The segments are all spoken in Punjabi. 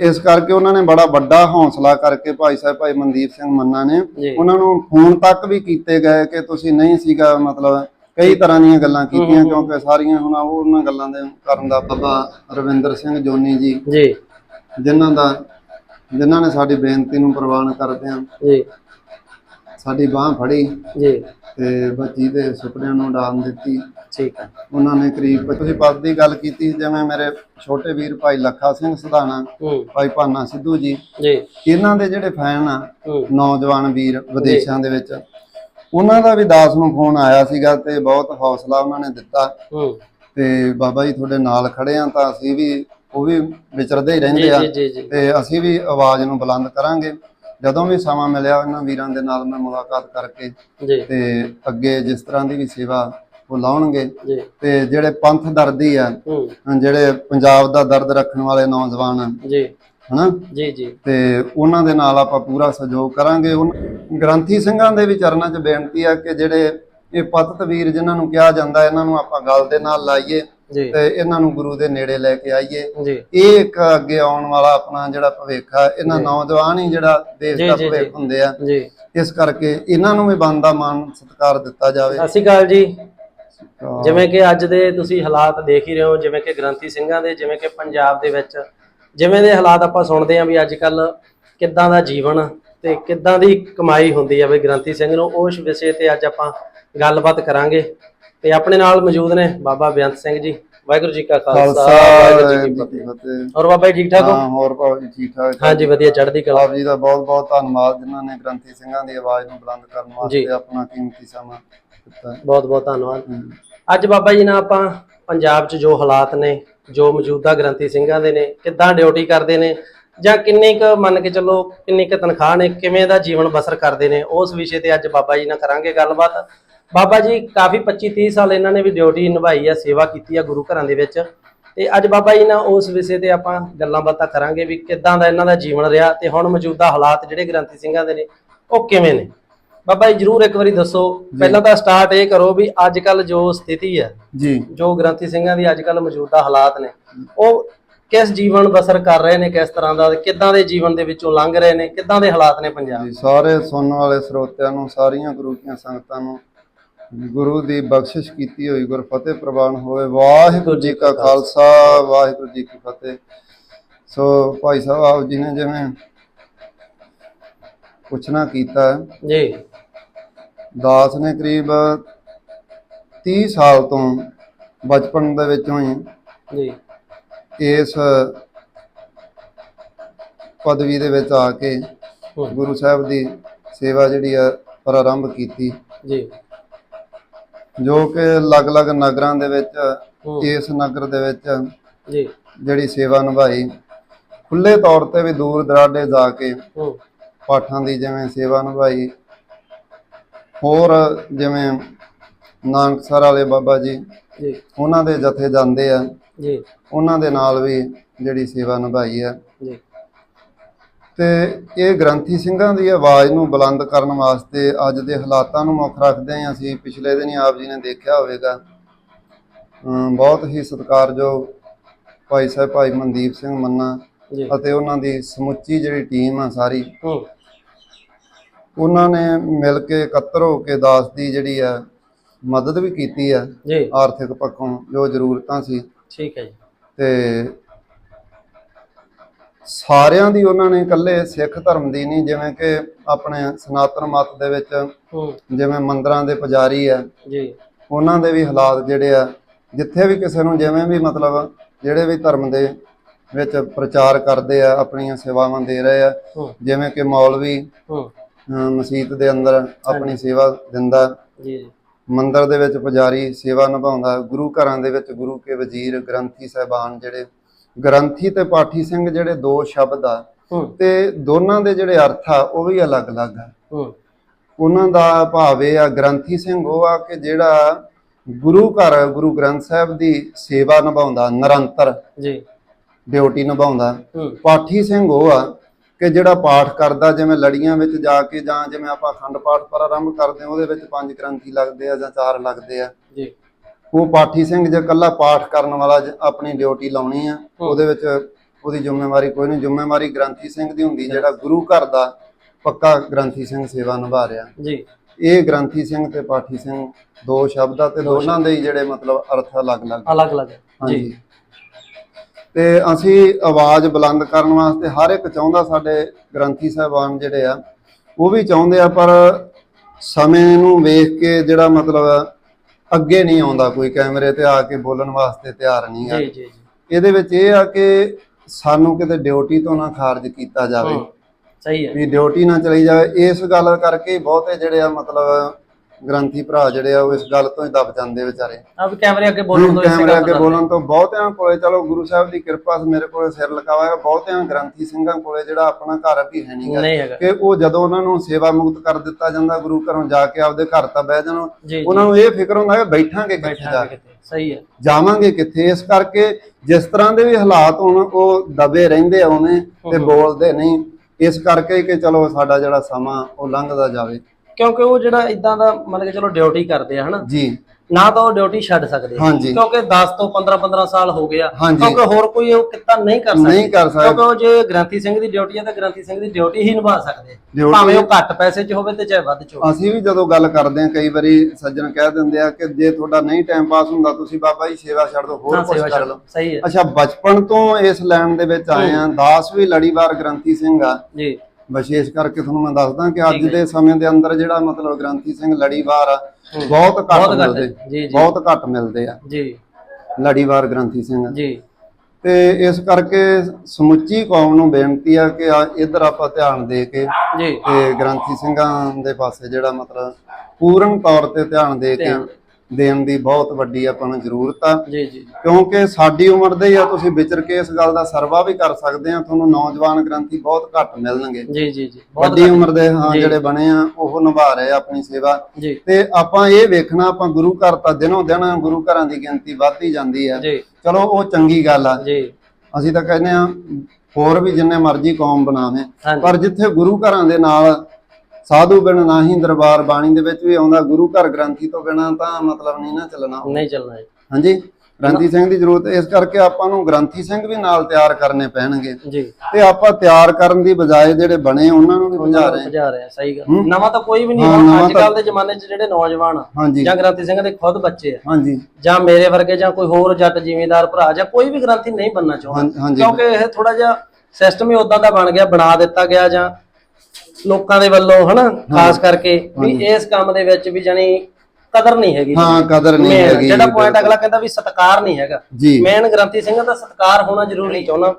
ਇਸ ਕਰਕੇ ਉਹਨਾਂ ਨੇ ਬੜਾ ਵੱਡਾ ਹੌਸਲਾ ਕਰਕੇ ਭਾਈ ਸਾਹਿਬ ਭਾਈ ਮਨਦੀਪ ਸਿੰਘ ਮੰਨਾ ਨੇ ਉਹਨਾਂ ਨੂੰ ਫੋਨ ਤੱਕ ਵੀ ਕੀਤੇ ਗਏ ਕਿ ਤੁਸੀਂ ਨਹੀਂ ਸੀਗਾ ਮਤਲਬ ਕਈ ਤਰ੍ਹਾਂ ਦੀਆਂ ਗੱਲਾਂ ਕੀਤੀਆਂ ਕਿਉਂਕਿ ਸਾਰੀਆਂ ਹੁਣ ਉਹ ਉਹਨਾਂ ਗੱਲਾਂ ਦੇ ਕਰਨ ਦਾ ਬਾਬਾ ਰਵਿੰਦਰ ਸਿੰਘ ਜੋਨੀ ਜੀ। ਜੀ। ਜਿਨ੍ਹਾਂ ਦਾ ਜਿਨ੍ਹਾਂ ਨੇ ਸਾਡੀ ਬੇਨਤੀ ਨੂੰ ਪ੍ਰਵਾਨ ਕਰਦਿਆਂ ਜੀ। ਸਾਡੀ ਬਾਹ ਫੜੀ ਜੀ। ਤੇ ਬੱਚੀ ਦੇ ਸੁਪਨਿਆਂ ਨੂੰ ਉਡਾਨ ਦਿੱਤੀ। ਠੀਕ ਹੈ। ਉਹਨਾਂ ਨੇ ਕਰੀਬ ਤੁਸੀਂ ਪਦ ਦੀ ਗੱਲ ਕੀਤੀ ਜਿਵੇਂ ਮੇਰੇ ਛੋਟੇ ਵੀਰ ਭਾਈ ਲੱਖਾ ਸਿੰਘ ਸਧਾਣਾ ਭਾਈ ਭਾਨਾ ਸਿੱਧੂ ਜੀ। ਜੀ। ਇਹਨਾਂ ਦੇ ਜਿਹੜੇ ਫੈਨ ਆ ਨੌਜਵਾਨ ਵੀਰ ਵਿਦੇਸ਼ਾਂ ਦੇ ਵਿੱਚ ਉਹਨਾਂ ਦਾ ਵੀ ਦਾਸ ਨੂੰ ਫੋਨ ਆਇਆ ਸੀਗਾ ਤੇ ਬਹੁਤ ਹੌਸਲਾ ਉਹਨਾਂ ਨੇ ਦਿੱਤਾ। ਤੇ ਬਾਬਾ ਜੀ ਤੁਹਾਡੇ ਨਾਲ ਖੜੇ ਆ ਤਾਂ ਅਸੀਂ ਵੀ ਉਹ ਵੀ ਵਿਚਰਦੇ ਹੀ ਰਹਿੰਦੇ ਆ। ਤੇ ਅਸੀਂ ਵੀ ਆਵਾਜ਼ ਨੂੰ ਬੁਲੰਦ ਕਰਾਂਗੇ। ਜਦੋਂ ਵੀ ਸਮਾਂ ਮਿਲਿਆ ਉਹਨਾਂ ਵੀਰਾਂ ਦੇ ਨਾਲ ਮੈਂ ਮੁਲਾਕਾਤ ਕਰਕੇ ਜੀ। ਤੇ ਅੱਗੇ ਜਿਸ ਤਰ੍ਹਾਂ ਦੀ ਵੀ ਸੇਵਾ ਉਹ ਲਾਉਣਗੇ ਤੇ ਜਿਹੜੇ ਪੰਥ ਦਰਦੀ ਆ ਜਿਹੜੇ ਪੰਜਾਬ ਦਾ ਦਰਦ ਰੱਖਣ ਵਾਲੇ ਨੌਜਵਾਨ ਆ ਜੀ। ਹਨਾ? ਜੀ ਜੀ। ਤੇ ਉਹਨਾਂ ਦੇ ਨਾਲ ਆਪਾਂ ਪੂਰਾ ਸਹਿਯੋਗ ਕਰਾਂਗੇ। ਗ੍ਰੰਥੀ ਸਿੰਘਾਂ ਦੇ ਵੀ ਚਰਨਾਂ 'ਚ ਬੇਨਤੀ ਆ ਕਿ ਜਿਹੜੇ ਇਹ ਪਤਤ ਵੀਰ ਜਿਨ੍ਹਾਂ ਨੂੰ ਕਿਹਾ ਜਾਂਦਾ ਇਹਨਾਂ ਨੂੰ ਆਪਾਂ ਗੱਲ ਦੇ ਨਾਲ ਲਾਈਏ। ਤੇ ਇਹਨਾਂ ਨੂੰ ਗੁਰੂ ਦੇ ਨੇੜੇ ਲੈ ਕੇ ਆਈਏ। ਜੀ। ਇਹ ਇੱਕ ਅੱਗੇ ਆਉਣ ਵਾਲਾ ਆਪਣਾ ਜਿਹੜਾ ਭਵਿੱਖ ਆ ਇਹਨਾਂ ਨੌਜਵਾਨ ਹੀ ਜਿਹੜਾ ਦੇਸ਼ ਦਾ ਭਵਿੱਖ। ਹੁੰਦੇ ਆ। ਜੀ। ਇਸ ਕਰਕੇ ਇਹਨਾਂ ਨੂੰ ਵੀ ਬਣਦਾ ਮਾਨ ਸਤਿਕਾਰ ਦਿੱਤਾ ਜਾਵੇ। ਸਤਿ ਸ਼੍ਰੀ ਅਕਾਲ ਜੀ। ਜਿਵੇਂ ਕਿ ਅੱਜ ਦੇ ਤੁਸੀਂ ਹਾਲਾਤ ਦੇਖ ਹੀ ਰਹੇ ਹੋ ਜਿਵੇਂ ਕਿ ਗ੍ਰੰਥੀ ਸਿੰਘਾਂ ਦੇ ਜਿਵੇਂ ਕਿ ਪੰਜਾਬ ਦੇ ਵਿੱਚ ਜਿਵੇਂ ਦੇ ਹਾਲਾਤ ਆਪਾਂ ਸੁਣਦੇ ਆਂ ਵੀ ਅੱਜ ਕੱਲ ਕਿੱਦਾਂ ਦਾ ਜੀਵਨ ਤੇ ਕਿੱਦਾਂ ਦੀ ਕਮਾਈ ਹੁੰਦੀ ਆ ਵੀ ਗ੍ਰੰਥੀ ਸਿੰਘ ਨੂੰ ਉਸ ਵਿਸ਼ੇ ਤੇ ਅੱਜ ਆਪਾਂ ਗੱਲਬਾਤ ਕਰਾਂਗੇ। ਤੇ ਆਪਣੇ ਨਾਲ ਮੌਜੂਦ ਨੇ ਬਾਬਾ ਬੇਅੰਤ ਸਿੰਘ ਜੀ ਵਾਹਿਗੁਰੂ ਜੀ ਕਾ ਖਾਲਸਾ ਵਾਹਿਗੁਰੂ ਜੀ ਕੀ ਫਤਿਹ। ਹੋਰ ਬਾਬਾ ਜੀ ਠੀਕ ਠਾਕ ਹੋ? ਹਾਂ ਹੋਰ ਭਾਉ ਜੀ ਠੀਕ ਠਾਕ। ਹਾਂਜੀ ਵਧੀਆ ਚੜ੍ਹਦੀ ਕਲਾ। ਆਪ ਜੀ ਦਾ ਬਹੁਤ ਬਹੁਤ ਧੰਨਵਾਦ ਜਿਨ੍ਹਾਂ ਨੇ ਗ੍ਰੰਥੀ ਸਿੰਘਾਂ ਦੀ ਆਵਾਜ਼ ਨੂੰ ਬੁਲੰਦ ਕਰਨ ਵਾਸਤੇ ਆਪਣਾ ਕੀਮਤੀ ਸਮਾਂ ਦਿੱਤਾ। ਬਹੁਤ ਬਹੁਤ ਧੰਨਵਾਦ। ਅੱਜ ਬਾਬਾ ਜੀ ਨਾਲ ਆਪਾਂ ਪੰਜਾਬ 'ਚ ਜੋ ਹਾਲਾਤ ਨੇ ਜੋ ਮੌਜੂਦਾ ਗ੍ਰੰਥੀ ਸਿੰਘਾਂ ਦੇ ਨੇ ਕਿੱਦਾਂ ਡਿਊਟੀ ਕਰਦੇ ਨੇ ਜਾਂ ਕਿੰਨੀ ਕੁ ਮੰਨ ਕੇ ਚੱਲੋ ਕਿੰਨੀ ਕੁ ਤਨਖਾਹ ਨੇ ਕਿਵੇਂ ਦਾ ਜੀਵਨ ਬਸਰ ਕਰਦੇ ਨੇ ਉਸ ਵਿਸ਼ੇ ਤੇ ਅੱਜ ਬਾਬਾ ਜੀ ਨਾਲ ਕਰਾਂਗੇ ਗੱਲਬਾਤ। ਬਾਬਾ ਜੀ ਕਾਫੀ 25 30 ਸਾਲ ਇਹਨਾਂ ਨੇ ਵੀ ਡਿਊਟੀ ਨਿਭਾਈ ਆ ਸੇਵਾ ਕੀਤੀ ਆ ਗੁਰੂ ਘਰਾਂ ਦੇ ਵਿੱਚ। ਤੇ ਅੱਜ ਬਾਬਾ ਜੀ ਨਾਲ ਉਸ ਵਿਸ਼ੇ ਤੇ ਆਪਾਂ ਗੱਲਾਂ ਬਾਤਾਂ ਕਰਾਂਗੇ ਵੀ ਕਿੱਦਾਂ ਦਾ ਇਹਨਾਂ ਦਾ ਜੀਵਨ ਰਿਹਾ ਤੇ ਹੁਣ ਮੌਜੂਦਾ ਹਾਲਾਤ ਜਿਹੜੇ ਗ੍ਰੰਥੀ ਸਿੰਘਾਂ ਦੇ ਨੇ ਉਹ ਕਿਵੇਂ ਨੇ? ਬਾਬਾ ਜੀ ਜਰੂਰ ਇੱਕ ਵਾਰੀ ਦੱਸੋ ਪਹਿਲਾਂ ਤਾਂ ਸਟਾਰਟ ਇਹ ਕਰੋ ਵੀ ਅੱਜ ਕੱਲ ਜੋ ਸਥਿਤੀ ਹੈ ਜੀ। ਜੋ ਗ੍ਰੰਥੀ ਸਿੰਘਾਂ ਦੀ ਅੱਜ ਕੱਲ ਮੌਜੂਦਾ ਹਾਲਾਤ ਨੇ ਉਹ ਕਿਸ ਜੀਵਨ ਬਸਰ ਕਰ ਰਹੇ ਨੇ ਕਿਸ ਤਰ੍ਹਾਂ ਦਾ ਕਿੱਦਾਂ ਦੇ ਜੀਵਨ ਦੇ ਵਿੱਚੋਂ ਲੰਘ ਰਹੇ ਨੇ ਕਿੱਦਾਂ ਦੇ ਹਾਲਾਤ ਨੇ ਪੰਜਾਬ? ਜੀ ਸਾਰੇ ਸੁਣਨ ਵਾਲੇ ਸਰੋਤਿਆਂ ਨੂੰ ਸਾਰੀਆਂ ਗੁਰੂ ਦੀਆਂ ਸੰਗਤਾਂ ਨੂੰ ਗੁਰੂ ਦੀ ਬਖਸ਼ਿਸ਼ ਕੀਤੀ ਹੋਈ ਗੁਰਫਤਿਹ ਪ੍ਰਵਾਨ ਹੋਵੇ। ਵਾਹਿਗੁਰੂ ਜੀ ਕਾ ਖਾਲਸਾ ਵਾਹਿਗੁਰੂ ਜੀ ਕੀ ਫਤਿਹ। ਸੋ ਭਾਈ ਸਾਹਿਬ ਆਪ ਜੀ ਨੇ ਜਿਵੇਂ ਪੁੱਛਣਾ ਕੀਤਾ। ਜੀ। ਦਾਸ ਨੇ ਕਰੀਬ 30 ਸਾਲ ਤੋਂ ਬਚਪਨ ਦੇ ਵਿੱਚੋਂ ਹੀ ਜੀ। ਇਸ ਪਦਵੀ ਦੇ ਵਿੱਚ ਆ ਕੇ ਗੁਰੂ ਸਾਹਿਬ ਦੀ ਸੇਵਾ ਜਿਹੜੀ ਆ ਪ੍ਰਾਰੰਭ ਕੀਤੀ। ਜੀ। ਜੋ ਕਿ ਅਲੱਗ-ਅਲੱਗ ਨਗਰਾਂ ਦੇ ਵਿੱਚ ਇਸ ਨਗਰ ਦੇ ਵਿੱਚ ਜੀ। ਜਿਹੜੀ ਸੇਵਾ ਨਿਭਾਈ ਖੁੱਲੇ ਤੌਰ ਤੇ ਵੀ ਦੂਰ ਦਰਾਡੇ ਜਾ ਕੇ ਪਾਠਾਂ ਦੀ ਜਿਵੇਂ ਸੇਵਾ ਨਿਭਾਈ। ਹੋਰ ਜਿਵੇਂ ਨਾਨਕਸਰ ਵਾਲੇ ਬਾਬਾ ਜੀ ਜੀ। ਉਹਨਾਂ ਦੇ ਜਥੇ ਜਾਂਦੇ ਆ। ਜੀ। ਉਹਨਾਂ ਦੇ ਨਾਲ ਵੀ ਜਿਹੜੀ ਸੇਵਾ ਨਿਭਾਈ ਆ। ਤੇ ਇਹ ਗ੍ਰੰਥੀ ਸਿੰਘਾਂ ਦੀ ਆਵਾਜ਼ ਨੂੰ ਬੁਲੰਦ ਕਰਨ ਵਾਸਤੇ ਅੱਜ ਦੇ ਹਾਲਾਤਾਂ ਨੂੰ ਮੁੱਖ ਰੱਖਦੇ ਹਾਂ ਅਸੀਂ। ਪਿਛਲੇ ਦਿਨੀ ਆਪ ਜੀ ਨੇ ਦੇਖਿਆ ਹੋਵੇਗਾ। ਬਹੁਤ ਹੀ ਸਤਿਕਾਰਯੋਗ ਭਾਈ ਸਾਹਿਬ ਭਾਈ ਮਨਦੀਪ ਸਿੰਘ ਮੰਨਾ ਅਤੇ ਉਹਨਾਂ ਦੀ ਸਮੁੱਚੀ ਜਿਹੜੀ ਟੀਮ ਆ ਸਾਰੀ ਉਹਨਾਂ ਨੇ ਮਿਲ ਕੇ ਇਕੱਤਰ ਹੋ ਕੇ ਦਾਸ ਦੀ ਜਿਹੜੀ ਆ ਮਦਦ ਵੀ ਕੀਤੀ ਆ ਆਰਥਿਕ ਪੱਖੋਂ ਜੋ ਜ਼ਰੂਰਤਾਂ ਸੀ। ਠੀਕ ਹੈ ਜੀ। ਤੇ ਸਾਰਿਆਂ ਦੀ ਉਹਨਾਂ ਨੇ ਇਕੱਲੇ ਸਿੱਖ ਧਰਮ ਦੀ ਨਹੀਂ ਜਿਵੇਂ ਕਿ ਆਪਣੇ ਸਨਾਤਨ ਮਤ ਦੇ ਵਿੱਚ ਜਿਵੇਂ ਮੰਦਰਾਂ ਦੇ ਪੁਜਾਰੀ ਆ ਜੀ। ਉਹਨਾਂ ਦੇ ਵੀ ਹਾਲਾਤ ਜਿਹੜੇ ਆ ਜਿੱਥੇ ਵੀ ਕਿਸੇ ਨੂੰ ਜਿਵੇਂ ਵੀ ਮਤਲਬ ਜਿਹੜੇ ਵੀ ਧਰਮ ਦੇ ਵਿੱਚ ਪ੍ਰਚਾਰ ਕਰਦੇ ਆ ਆਪਣੀਆਂ ਸੇਵਾਵਾਂ ਦੇ ਰਹੇ ਆ ਜਿਵੇਂ ਕਿ ਮੌਲਵੀ ਮਸਜਿਦ ਦੇ ਅੰਦਰ ਆਪਣੀ ਸੇਵਾ ਦਿੰਦਾ ਜੀ। ਮੰਦਰ ਦੇ ਵਿੱਚ ਪੁਜਾਰੀ ਸੇਵਾ ਨਿਭਾਉਂਦਾ ਗੁਰੂ ਘਰਾਂ ਦੇ ਵਿੱਚ ਗੁਰੂ ਕੇ ਵਜ਼ੀਰ ਗ੍ਰੰਥੀ ਸਾਹਿਬਾਨ ਜਿਹੜੇ ਗ੍ਰੰਥੀ ਤੇ ਪਾਠੀ ਸਿੰਘ ਜਿਹੜੇ ਦੋ ਸ਼ਬਦ ਆ ਤੇ ਦੋਨਾਂ ਦੇ ਜਿਹੜੇ ਅਰਥ ਆ ਉਹ ਵੀ ਅਲੱਗ-ਅਲੱਗ ਆ। ਉਹਨਾਂ ਦਾ ਭਾਵ ਇਹ ਆ ਗ੍ਰੰਥੀ ਸਿੰਘ ਉਹ ਆ ਕਿ ਜਿਹੜਾ ਗੁਰੂ ਘਰ ਗੁਰੂ ਗ੍ਰੰਥ ਸਾਹਿਬ ਦੀ ਸੇਵਾ ਨਿਭਾਉਂਦਾ ਨਿਰੰਤਰ ਜੀ। ਡਿਊਟੀ ਨਿਭਾਉਂਦਾ। ਪਾਠੀ ਸਿੰਘ ਉਹ ਆ ਕਿ ਜਿਹੜਾ ਪਾਠ ਕਰਦਾ ਜਿਵੇਂ ਲੜੀਆਂ ਵਿੱਚ ਜਾ ਕੇ ਜਾਂ ਜਿਵੇਂ ਆਪਾਂ ਅਖੰਡ ਪਾਠ ਪ੍ਰਾਰੰਭ ਕਰਦੇ ਹਾਂ ਉਹਦੇ ਵਿੱਚ ਪੰਜ ਗ੍ਰੰਥੀ ਲੱਗਦੇ ਆ ਜਾਂ ਚਾਰ ਲੱਗਦੇ ਆ। ਜੀ। ਉਹ ਪਾਠੀ ਸਿੰਘ ਜੇ ਇਕੱਲਾ ਪਾਠ ਕਰਨ ਵਾਲਾ ਆਪਣੀ ਡਿਊਟੀ ਲਾਉਣੀ ਆ ਉਹਦੇ ਵਿੱਚ ਉਹਦੀ ਜ਼ਿੰਮੇਵਾਰੀ ਕੋਈ ਨਹੀਂ। ਜ਼ਿੰਮੇਵਾਰੀ ਗ੍ਰੰਥੀ ਸਿੰਘ ਦੀ ਹੁੰਦੀ ਜਿਹੜਾ ਗੁਰੂ ਘਰ ਦਾ ਪੱਕਾ ਗ੍ਰੰਥੀ ਸਿੰਘ ਸੇਵਾ ਨਿਭਾ ਰਿਹਾ। ਜੀ। ਇਹ ਗ੍ਰੰਥੀ ਸਿੰਘ ਤੇ ਪਾਠੀ ਸਿੰਘ ਦੋ ਸ਼ਬਦ ਤੇ ਦੋਨਾਂ ਦੇ ਹੀ ਜਿਹੜੇ ਮਤਲਬ ਅਰਥ ਅਲੱਗ-ਅਲੱਗ ਅਲੱਗ-ਅਲੱਗ। ਹਾਂਜੀ। ਤੇ ਅਸੀਂ ਆਵਾਜ਼ ਬੁਲੰਦ ਕਰਨ ਵਾਸਤੇ ਹਰ ਇੱਕ ਚਾਹੁੰਦਾ ਸਾਡੇ ਗ੍ਰੰਥੀ ਸਾਹਿਬਾਨ ਜਿਹੜੇ ਆ ਉਹ ਵੀ ਚਾਹੁੰਦੇ ਆ ਪਰ ਸਮੇਂ ਨੂੰ ਵੇਖ ਕੇ ਜਿਹੜਾ ਮਤਲਬ ਅੱਗੇ ਨਹੀਂ ਆਉਂਦਾ ਕੋਈ ਕੈਮਰੇ ਤੇ ਆ ਕੇ ਬੋਲਣ ਵਾਸਤੇ ਤਿਆਰ ਨਹੀਂ ਆ। ਜੀ ਜੀ ਜੀ। ਇਹਦੇ ਵਿੱਚ ਇਹ ਆ ਕਿ ਸਾਨੂੰ ਕਿਤੇ ਡਿਊਟੀ ਤੋਂ ਨਾ ਖਾਰਜ ਕੀਤਾ ਜਾਵੇ। ਸਹੀ ਹੈ। ਵੀ ਡਿਊਟੀ ਨਾ ਚਲੀ ਜਾਵੇ। ਇਸ ਗੱਲ ਕਰਕੇ ਬਹੁਤੇ ਜਿਹੜੇ ਆ ਮਤਲਬ ਗ੍ਰੰਥੀ ਭਰਾ ਜਿਹੜੇ ਆ ਉਹ ਇਸ ਗੱਲ ਤੋਂ ਹੀ ਦਬ ਜਾਂਦੇ ਵਿਚਾਰੇ। ਆ ਵੀ ਕੈਮਰੇ ਅੱਗੇ ਬੋਲਣ ਤੋਂ ਕੈਮਰੇ ਅੱਗੇ ਬੋਲਣ ਤੋਂ ਬਹੁਤਿਆਂ ਕੋਲੇ ਚਲੋ ਗੁਰੂ ਸਾਹਿਬ ਦੀ ਕਿਰਪਾ ਸੇ ਮੇਰੇ ਕੋਲੇ ਸਿਰ ਲਕਾਵਾ ਹੈ ਬਹੁਤਿਆਂ ਗ੍ਰੰਥੀ ਸਿੰਘਾਂ ਕੋਲੇ ਜਿਹੜਾ ਆਪਣਾ ਘਰ ਵੀ ਹੈ ਨਹੀਂਗਾ ਨਹੀਂ ਹੈਗਾ। ਕਿ ਉਹ ਜਦੋਂ ਉਹਨਾਂ ਨੂੰ ਸੇਵਾ ਮੁਕਤ ਕਰ ਦਿੱਤਾ ਜਾਂਦਾ ਗੁਰੂ ਘਰੋਂ ਜਾ ਕੇ ਆਪਦੇ ਘਰ ਤਾਂ ਬਹਿ ਜਾਣ। ਉਹਨਾਂ ਨੂੰ ਇਹ ਫਿਕਰ ਹੁੰਦਾ ਕਿ ਬੈਠਾਂਗੇ ਕਿੱਥੇ ਜਾ ਕੇ? ਸਹੀ ਹੈ। ਜਾਵਾਂਗੇ ਕਿੱਥੇ? ਇਸ ਕਰਕੇ ਜਿਸ ਤਰ੍ਹਾਂ ਦੇ ਵੀ ਹਾਲਾਤ ਹੋਣ ਉਹ ਦਬੇ ਰਹਿੰਦੇ ਆ ਉਹਨੇ ਤੇ ਬੋਲਦੇ ਨਹੀਂ। ਇਸ ਕਰਕੇ ਕਿ ਚਲੋ ਸਾਡਾ ਜਿਹੜਾ ਸਮਾਂ ਉਹ ਲੰਘਦਾ ਜਾਵੇ। ਕਿਉਂਕਿ ਉਹ ਜਿਹੜਾ ਇਦਾਂ ਦਾ ਮੰਨ ਕੇ ਚਲੋ ਡਿਊਟੀ ਕਰਦੇ ਆ ਹਨਾ? ਜੀ। ਨਾ ਤਾਂ ਉਹ ਡਿਊਟੀ ਛੱਡ ਸਕਦੇ। ਆ। ਹਾਂਜੀ। ਕਿਉਂਕਿ 10 ਤੋਂ 15 15 ਸਾਲ ਹੋ ਗਿਆ ਹਾਂਜੀ। ਕਿਉਂਕਿ ਹੋਰ ਕੋਈ ਉਹ ਕਿੱਤਾ ਨਹੀਂ ਕਰ ਸਕਦਾ। ਨਹੀਂ ਕਰ ਸਕਦੇ। ਕਿਉਂਕਿ ਉਹ ਜੇ ਗ੍ਰੰਥੀ ਸਿੰਘ ਦੀ ਡਿਊਟੀ ਹੈ ਤਾਂ ਗ੍ਰੰਥੀ ਸਿੰਘ ਦੀ ਡਿਊਟੀ ਹੀ ਨਿਭਾ ਸਕਦੇ। ਆ। Duty- ਭਾਵੇਂ ਉਹ ਘੱਟ ਪੈਸੇ 'ਚ ਹੋਵੇ ਤੇ ਚਾਹੇ ਵੱਧ 'ਚ ਹੋਵੇ। ਅਸੀਂ ਵੀ ਜਦੋਂ ਗੱਲ ਕਰਦੇ ਹਾਂ ਕਈ ਵਾਰੀ ਸੱਜਣ ਕਹਿ ਦਿੰਦੇ ਆ ਕਿ ਜੇ ਤੁਹਾਡਾ ਨਹੀਂ ਟਾਈਮ ਪਾਸ ਹੁੰਦਾ ਤੁਸੀਂ ਬਾਬਾ ਜੀ ਸੇਵਾ ਛੱਡ ਦਿਓ ਹੋਰ ਹਾਂ, ਕੁਝ ਸੇਵਾ ਕਰ ਛੱਡ ਲਓ। ਲਓ ਸਹੀ ਹੈ। ਅੱਛਾ ਬਚਪਨ ਤੋਂ ਇਸ ਲਾਈਨ ਦੇ ਵਿੱਚ ਆਏ ਆ ਦਾਸ ਵੀ ਲੜੀਵਾਰ ਗ੍ਰੰਥੀ ਸਿੰਘ ਆ। ਜੀ। ਵਿਸ਼ੇਸ਼ ਕਰਕੇ ਤੁਹਾਨੂੰ ਮੈਂ ਦੱਸਦਾ ਕਿ ਅੱਜ ਦੇ ਸਮੇਂ ਦੇ ਅੰਦਰ ਜਿਹੜਾ ਮਤਲਬ ਗ੍ਰੰਥੀ ਸਿੰਘ ਲੜੀਵਾਰ ਆ ਬਹੁਤ ਘੱਟ ਬਹੁਤ ਘੱਟ। ਮਿਲਦੇ। ਬਹੁਤ ਘੱਟ ਮਿਲਦੇ ਆ। ਜੀ। ਲੜੀਵਾਰ ਗ੍ਰੰਥੀ ਸਿੰਘ। ਜੀ। ਤੇ ਇਸ ਕਰਕੇ ਸਮੁੱਚੀ ਕੌਮ ਨੂੰ ਬੇਨਤੀ ਆ ਕਿ ਇਧਰ ਆਪਾਂ ਧਿਆਨ ਦੇ ਕੇ ਤੇ ਗ੍ਰੰਥੀ ਸਿੰਘਾਂ ਦੇ ਪਾਸੇ ਜਿਹੜਾ ਮਤਲਬ ਪੂਰਨ ਤੌਰ ਤੇ ਧਿਆਨ ਦੇ ਕੇ। ਦੇਣ ਦੀ ਬਹੁਤ ਵੱਡੀ ਆਪਾਂ ਨੂੰ ਜ਼ਰੂਰਤ ਆ। ਜੀ ਜੀ ਕਿਉਂਕਿ ਸਾਡੀ ਉਮਰ ਦੇ ਆ ਤੁਸੀਂ ਵਿਚਰ ਕੇ ਇਸ ਗੱਲ ਦਾ ਸਰਵਾ ਵੀ ਕਰ ਸਕਦੇ ਆ ਤੁਹਾਨੂੰ ਨੌਜਵਾਨ ਗ੍ਰੰਥੀ ਬਹੁਤ ਘੱਟ ਮਿਲਣਗੇ। ਜੀ ਜੀ ਜੀ। ਵੱਡੀ ਉਮਰ ਦੇ ਹਾਂ। ਜਿਹੜੇ ਬਣੇ ਆ ਉਹ ਨਿਭਾ ਰਹੇ ਆ ਆਪਣੀ ਸੇਵਾ। ਤੇ ਆਪਾਂ ਇਹ ਵੇਖਣਾ ਆਪਾਂ ਗੁਰੂ ਘਰ ਤਾਂ ਦਿਨੋਂ ਦਿਨ ਗੁਰੂ ਘਰਾਂ ਦੀ ਗਿਣਤੀ ਵੱਧਦੀ ਜਾਂਦੀ ਆ। ਚਲੋ ਉਹ ਚੰਗੀ ਗੱਲ ਆ। ਜੀ। ਅਸੀਂ ਤਾਂ ਕਹਿੰਦੇ ਆ ਹੋਰ ਵੀ ਜਿੰਨੇ ਮਰਜ਼ੀ ਕੌਮ ਬਣਾਵੇ। ਪਰ ਜਿੱਥੇ ਗੁਰੂ ਘਰਾਂ ਦੇ ਨਾਲ ਸਾਧੂ ਬਿਨ ਨਾਹੀ ਦਰਬਾਰ ਬਾਣੀ ਦੇ ਵਿੱਚ ਵੀ ਆਉਂਦਾ ਗੁਰੂ ਘਰ ਗ੍ਰੰਥੀ ਤੋਂ ਬਿਨਾ ਤਾਂ ਮਤਲਬ ਨਹੀਂ ਨਾ ਚੱਲਣਾ। ਨਹੀਂ ਚੱਲਣਾ ਜੀ। ਹਾਂਜੀ? ਗ੍ਰੰਥੀ ਸਿੰਘ ਦੀ ਜ਼ਰੂਰਤ। ਇਸ ਕਰਕੇ ਆਪਾਂ ਨੂੰ ਗ੍ਰੰਥੀ ਸਿੰਘ ਵੀ ਨਾਲ ਤਿਆਰ ਕਰਨੇ ਪੈਣਗੇ। ਜੀ। ਤੇ ਆਪਾਂ ਤਿਆਰ ਕਰਨ ਦੀ ਬਜਾਏ ਜਿਹੜੇ ਬਣੇ ਉਹਨਾਂ ਨੂੰ ਵੀ ਬੁਝਾ ਰਹੇ ਰਿਹਾ ਸਹੀ ਗੱਲ। ਨਵਾਂ ਤਾਂ ਕੋਈ ਵੀ ਨਹੀਂ ਅੱਜ ਕੱਲ ਦੇ ਜ਼ਮਾਨੇ 'ਚ ਜਿਹੜੇ ਨੌਜਵਾਨ ਜਾਂ ਗ੍ਰੰਥੀ ਸਿੰਘ ਦੇ ਖੁਦ ਬੱਚੇ ਆ ਹਾਂਜੀ। ਜਾਂ ਮੇਰੇ ਵਰਗੇ ਜਾਂ ਕੋਈ ਹੋਰ ਜੱਟ ਜ਼ਿਮੀਂਦਾਰ ਭਰਾ ਜਾਂ ਕੋਈ ਵੀ ਗ੍ਰੰਥੀ ਨਹੀਂ ਬਣਨਾ ਚਾਹੁੰਦਾ। ਕਿਉਂਕਿ ਇਹ ਥੋੜਾ ਜਿਹਾ ਸਿਸਟਮ ਹੀ ਉਦਾਂ ਦਾ ਬਣ ਗਿਆ ਬਣਾ ਦਿੱਤਾ ਗਿਆ ਜਾਂ ਲੋਕਾਂ ਦੇ ਵੱਲੋਂ ਹਨਾ? ਖਾਸ ਕਰਕੇ ਵੀ ਇਸ ਕੰਮ ਦੇ ਵਿੱਚ ਵੀ ਜਾਨੀ ਕਦਰ ਨਹੀਂ ਹੈਗੀ। ਹਾਂ ਕਦਰ ਨਹੀਂ ਹੈਗੀ। ਜਿਹੜਾ ਪੁਆਇੰਟ ਅਗਲਾ ਕਹਿੰਦਾ ਵੀ ਸਤਕਾਰ ਨਹੀਂ ਹੈਗਾ। ਮੇਨ ਗ੍ਰੰਥੀ ਸਿੰਘ ਦਾ ਸਤਕਾਰ ਹੋਣਾ ਜ਼ਰੂਰੀ ਚਾਹੁੰਦਾ।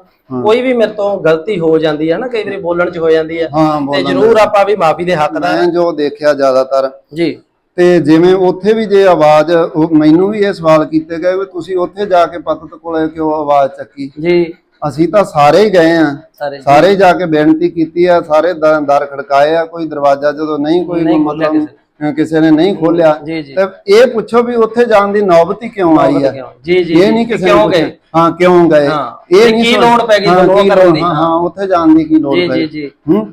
ਕੋਈ ਵੀ ਮੇਰੇ ਤੋਂ ਗਲਤੀ ਹੋ ਜਾਂਦੀ ਹੈ ਨਾ ਕਈ ਵਾਰੀ ਬੋਲਣ 'ਚ ਹੋ ਜਾਂਦੀ ਹੈ। ਤੇ ਜ਼ਰੂਰ ਆਪਾਂ ਵੀ ਮਾਫੀ ਦੇ ਹੱਕਦਾਰ ਮੈਂ ਜੋ ਦੇਖਿਆ ਜ਼ਿਆਦਾਤਰ ਜੀ। ਤੇ ਜਿਵੇਂ ਉੱਥੇ ਵੀ ਜੇ ਆਵਾਜ਼ ਮੈਨੂੰ ਵੀ ਇਹ ਸਵਾਲ ਕੀਤੇ ਗਏ ਵੀ ਤੁਸੀਂ ਉੱਥੇ ਜਾ ਕੇ ਪਤਤ ਕੋਲੇ ਕਿਉਂ ਆਵਾਜ਼ ਚੱਕੀ? ਜੀ। ਅਸੀਂ ਤਾਂ ਸਾਰੇ ਹੀ ਗਏ ਆ। ਸਾਰੇ। ਜਾ ਕੇ ਬੇਨਤੀ ਕੀਤੀ ਆ ਸਾਰੇ ਦ- ਦਰ ਖੜਕਾਏ ਆ ਕੋਈ ਦਰਵਾਜ਼ਾ ਜਦੋਂ ਨਹੀਂ ਕੋਈ ਨਹੀਂ ਮਤਲਬ ਅ, ਕਿਸੇ ਨੇ ਨਹੀਂ ਖੋਲਿਆ ਜੀ ਜੀ। ਤੇ ਇਹ ਪੁੱਛੋ ਵੀ ਉੱਥੇ ਜਾਣ ਦੀ ਨੌਬਤ ਹੀ ਕਿਉਂ ਆਈ ਆ? ਜੀ ਜੀ ਇਹ ਨਹੀਂ ਕਿਸੇ ਨੇ ਕਿਉਂ ਪੁੱਛਿਆ। ਗਏ? ਹਾਂ ਕਿਉਂ ਗਏ? ਹਾਂ, ਇਹ ਵੀ ਨਹੀਂ ਕੀ ਸੋਚ- ਲੋੜ ਪੈ ਗਈ? ਹਾਂ, ਤੁਹਾਨੂੰ ਉਹ ਕੀ ਕਰਨ ਲੋੜ- ਦੀ? ਹਾਂ ਹਾਂ ਉੱਥੇ ਜਾਣ ਦੀ ਕੀ ਲੋੜ ਜੀ ਪੈ ਜੀ ਜੀ। ਹੂੰ।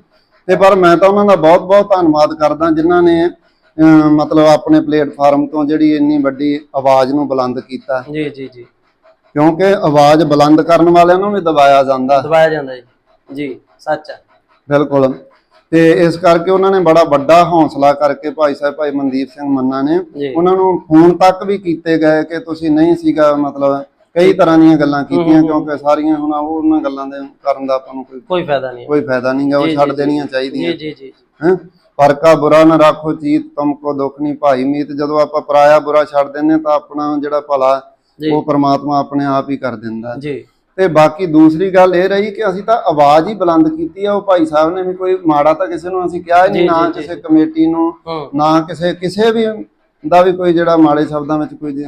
ਤੇ ਪਰ ਮੈਂ ਤਾਂ ਉਹਨਾਂ ਦਾ ਬਹੁਤ ਬਹੁਤ ਧੰਨਵਾਦ ਕਰਦਾ ਜਿਨ੍ਹਾਂ ਨੇ ਅ, ਮਤਲਬ ਆਪਣੇ ਪਲੇਟਫਾਰਮ ਤੋਂ ਜਿਹੜੀ ਇੰਨੀ ਵੱਡੀ ਆਵਾਜ਼ ਨੂੰ ਬੁਲੰਦ ਕੀਤਾ। ਜੀ ਜੀ ਜੀ। ਕਿਉਂਕਿ ਆਵਾਜ਼ ਬੁਲੰਦ ਕਰਨ ਵਾਲਿਆਂ ਨੂੰ ਵੀ ਦਬਾਇਆ ਜਾਂਦਾ। ਦਬਾਇਆ ਜਾਂਦਾ ਜੀ। ਜੀ ਸੱਚ ਹੈ ਬਿਲਕੁਲ। ਤੇ ਇਸ ਕਰਕੇ ਉਹਨਾਂ ਨੇ ਬੜਾ ਵੱਡਾ ਹੌਸਲਾ ਕਰਕੇ ਭਾਈ ਸਾਹਿਬ ਭਾਈ ਮਨਦੀਪ ਸਿੰਘ ਮੰਨਾ ਨੇ ਜੀ। ਉਹਨਾਂ ਨੂੰ ਫੋਨ ਤੱਕ ਵੀ ਕੀਤੇ ਗਏ ਕਿ ਤੁਸੀਂ ਨਹੀਂ ਸੀਗਾ ਮਤਲਬ ਕਈ ਤਰ੍ਹਾਂ ਦੀਆਂ ਗੱਲਾਂ ਕੀਤੀਆਂ ਕਿਉਂਕਿ ਸਾਰੀਆਂ ਹੁਣ ਉਹ ਉਹਨਾਂ ਗੱਲਾਂ ਦੇ ਕਰਨ ਦਾ ਆਪਾਂ ਨੂੰ ਕੋਈ ਕੋਈ ਫਾਇਦਾ ਨਹੀਂ ਹੈ। ਕੋਈ ਫਾਇਦਾ ਨਹੀਂਗਾ ਉਹ ਜੀ, ਛੱਡ ਜੀ, ਦੇਣੀਆਂ ਜੀ ਚਾਹੀਦੀਆਂ। ਜੀ ਜੀ ਹੈਂ? ਪਰ ਕਾ ਬੁਰਾ ਨਾ ਰੱਖੋ ਚੀਤ ਤੁਮਕੋ ਦੁੱਖ ਨਹੀਂ ਭਾਈ ਮੀਤ ਜਦੋਂ ਆਪਾਂ ਪਰਾਇਆ ਬੁਰਾ ਛੱਡ ਦਿੰਨੇ ਤਾਂ ਆਪਣਾ ਜਿਹੜਾ ਭਲਾ ਜੀ ਉਹ ਪ੍ਰਮਾਤਮਾ ਆਪਣੇ ਆਪ ਹੀ ਕਰ ਦਿੰਦਾ। ਜੀ। ਤੇ ਬਾਕੀ ਦੂਸਰੀ ਗੱਲ ਇਹ ਰਹੀ ਕਿ ਅਸੀਂ ਤਾਂ ਆਵਾਜ਼ ਹੀ ਬੁਲੰਦ ਕੀਤੀ ਆ ਉਹ ਭਾਈ ਸਾਹਿਬ ਨੇ ਵੀ ਕੋਈ ਮਾੜਾ ਤਾਂ ਕਿਸੇ ਨੂੰ ਅਸੀਂ ਕਿਹਾ ਹੀ ਨਹੀਂ ਨਾ ਕਿਸੇ ਕਮੇਟੀ ਨੂੰ ਹੂੰ। ਨਾ ਕਿਸੇ ਕਿਸੇ ਵੀ ਦਾ ਵੀ ਕੋਈ ਜਿਹੜਾ ਮਾੜੇ ਸ਼ਬਦਾਂ ਵਿੱਚ ਕੋਈ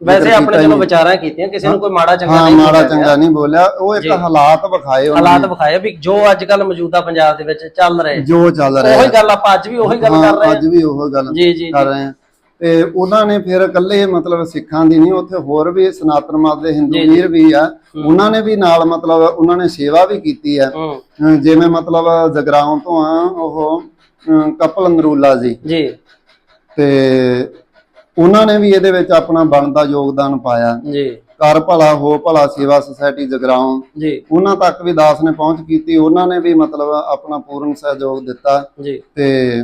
ਵੈਸੇ ਆਪਣੇ ਹੀ ਚਲੋ। ਵਿਚਾਰਾਂ ਕੀਤੀਆਂ ਕਿਸੇ ਨੂੰ ਕੋਈ ਮਾੜਾ ਚੰਗਾ ਹਾਂ ਨਹੀਂ ਮਾੜਾ ਚੰਗਾ ਨਹੀਂ ਬੋਲਿਆ। ਉਹ ਇੱਕ। ਹਾਲਾਤ ਵਿਖਾਏ ਉਹਨਾਂ ਹਾਲਾਤ ਵਿਖਾਏ ਵੀ ਜੋ ਅੱਜ ਕੱਲ ਮੌਜੂਦਾ ਪੰਜਾਬ ਦੇ ਵਿੱਚ ਚੱਲ ਰਹੇ। ਜੋ ਚੱਲ ਰਿਹਾ। ਉਹੀ ਗੱਲ ਆਪਾਂ ਅੱਜ ਵੀ ਉਹੀ ਗੱਲ ਕਰ ਰਹੇ ਹਾਂ। ਅੱਜ ਵੀ ਉਹ ਗੱਲ ਹਾਂ ਕਰ ਰਹੇ ਆ ਤੇ ਉਹਨਾਂ ਨੇ ਫਿਰ ਇਕੱਲੇ ਮਤਲਬ ਸਿੱਖਾਂ ਦੀ ਨਹੀਂ ਉੱਥੇ ਹੋਰ ਵੀ ਸਨਾਤਨ ਮਤ ਦੇ ਹਿੰਦੂ। ਵੀਰ ਵੀ ਆ। ਉਹਨਾਂ ਨੇ ਵੀ ਨਾਲ ਮਤਲਬ ਉਹਨਾਂ ਨੇ ਸੇਵਾ ਵੀ ਕੀਤੀ ਆ। ਜਿਵੇਂ ਮਤਲਬ ਜਗਰਾਉਂ ਤੋਂ ਆ ਉਹ ਕਪਲ ਨਰੂਲਾ ਜੀ। ਜੀ। ਤੇ ਉਹਨਾਂ ਨੇ ਵੀ ਇਹਦੇ ਵਿੱਚ ਆਪਣਾ ਬਣਦਾ ਯੋਗਦਾਨ ਪਾਇਆ। ਜੀ। ਕਰ ਭਲਾ ਹੋ ਭਲਾ ਸੇਵਾ ਸੁਸਾਇਟੀ ਜਗਰਾਉਂ। ਜੀ। ਉਹਨਾਂ ਤੱਕ ਵੀ ਦਾਸ ਨੇ ਪਹੁੰਚ ਕੀਤੀ। ਉਹਨਾਂ ਨੇ ਵੀ ਮਤਲਬ ਆਪਣਾ ਪੂਰਨ ਸਹਿਯੋਗ ਦਿੱਤਾ। ਜੀ। ਤੇ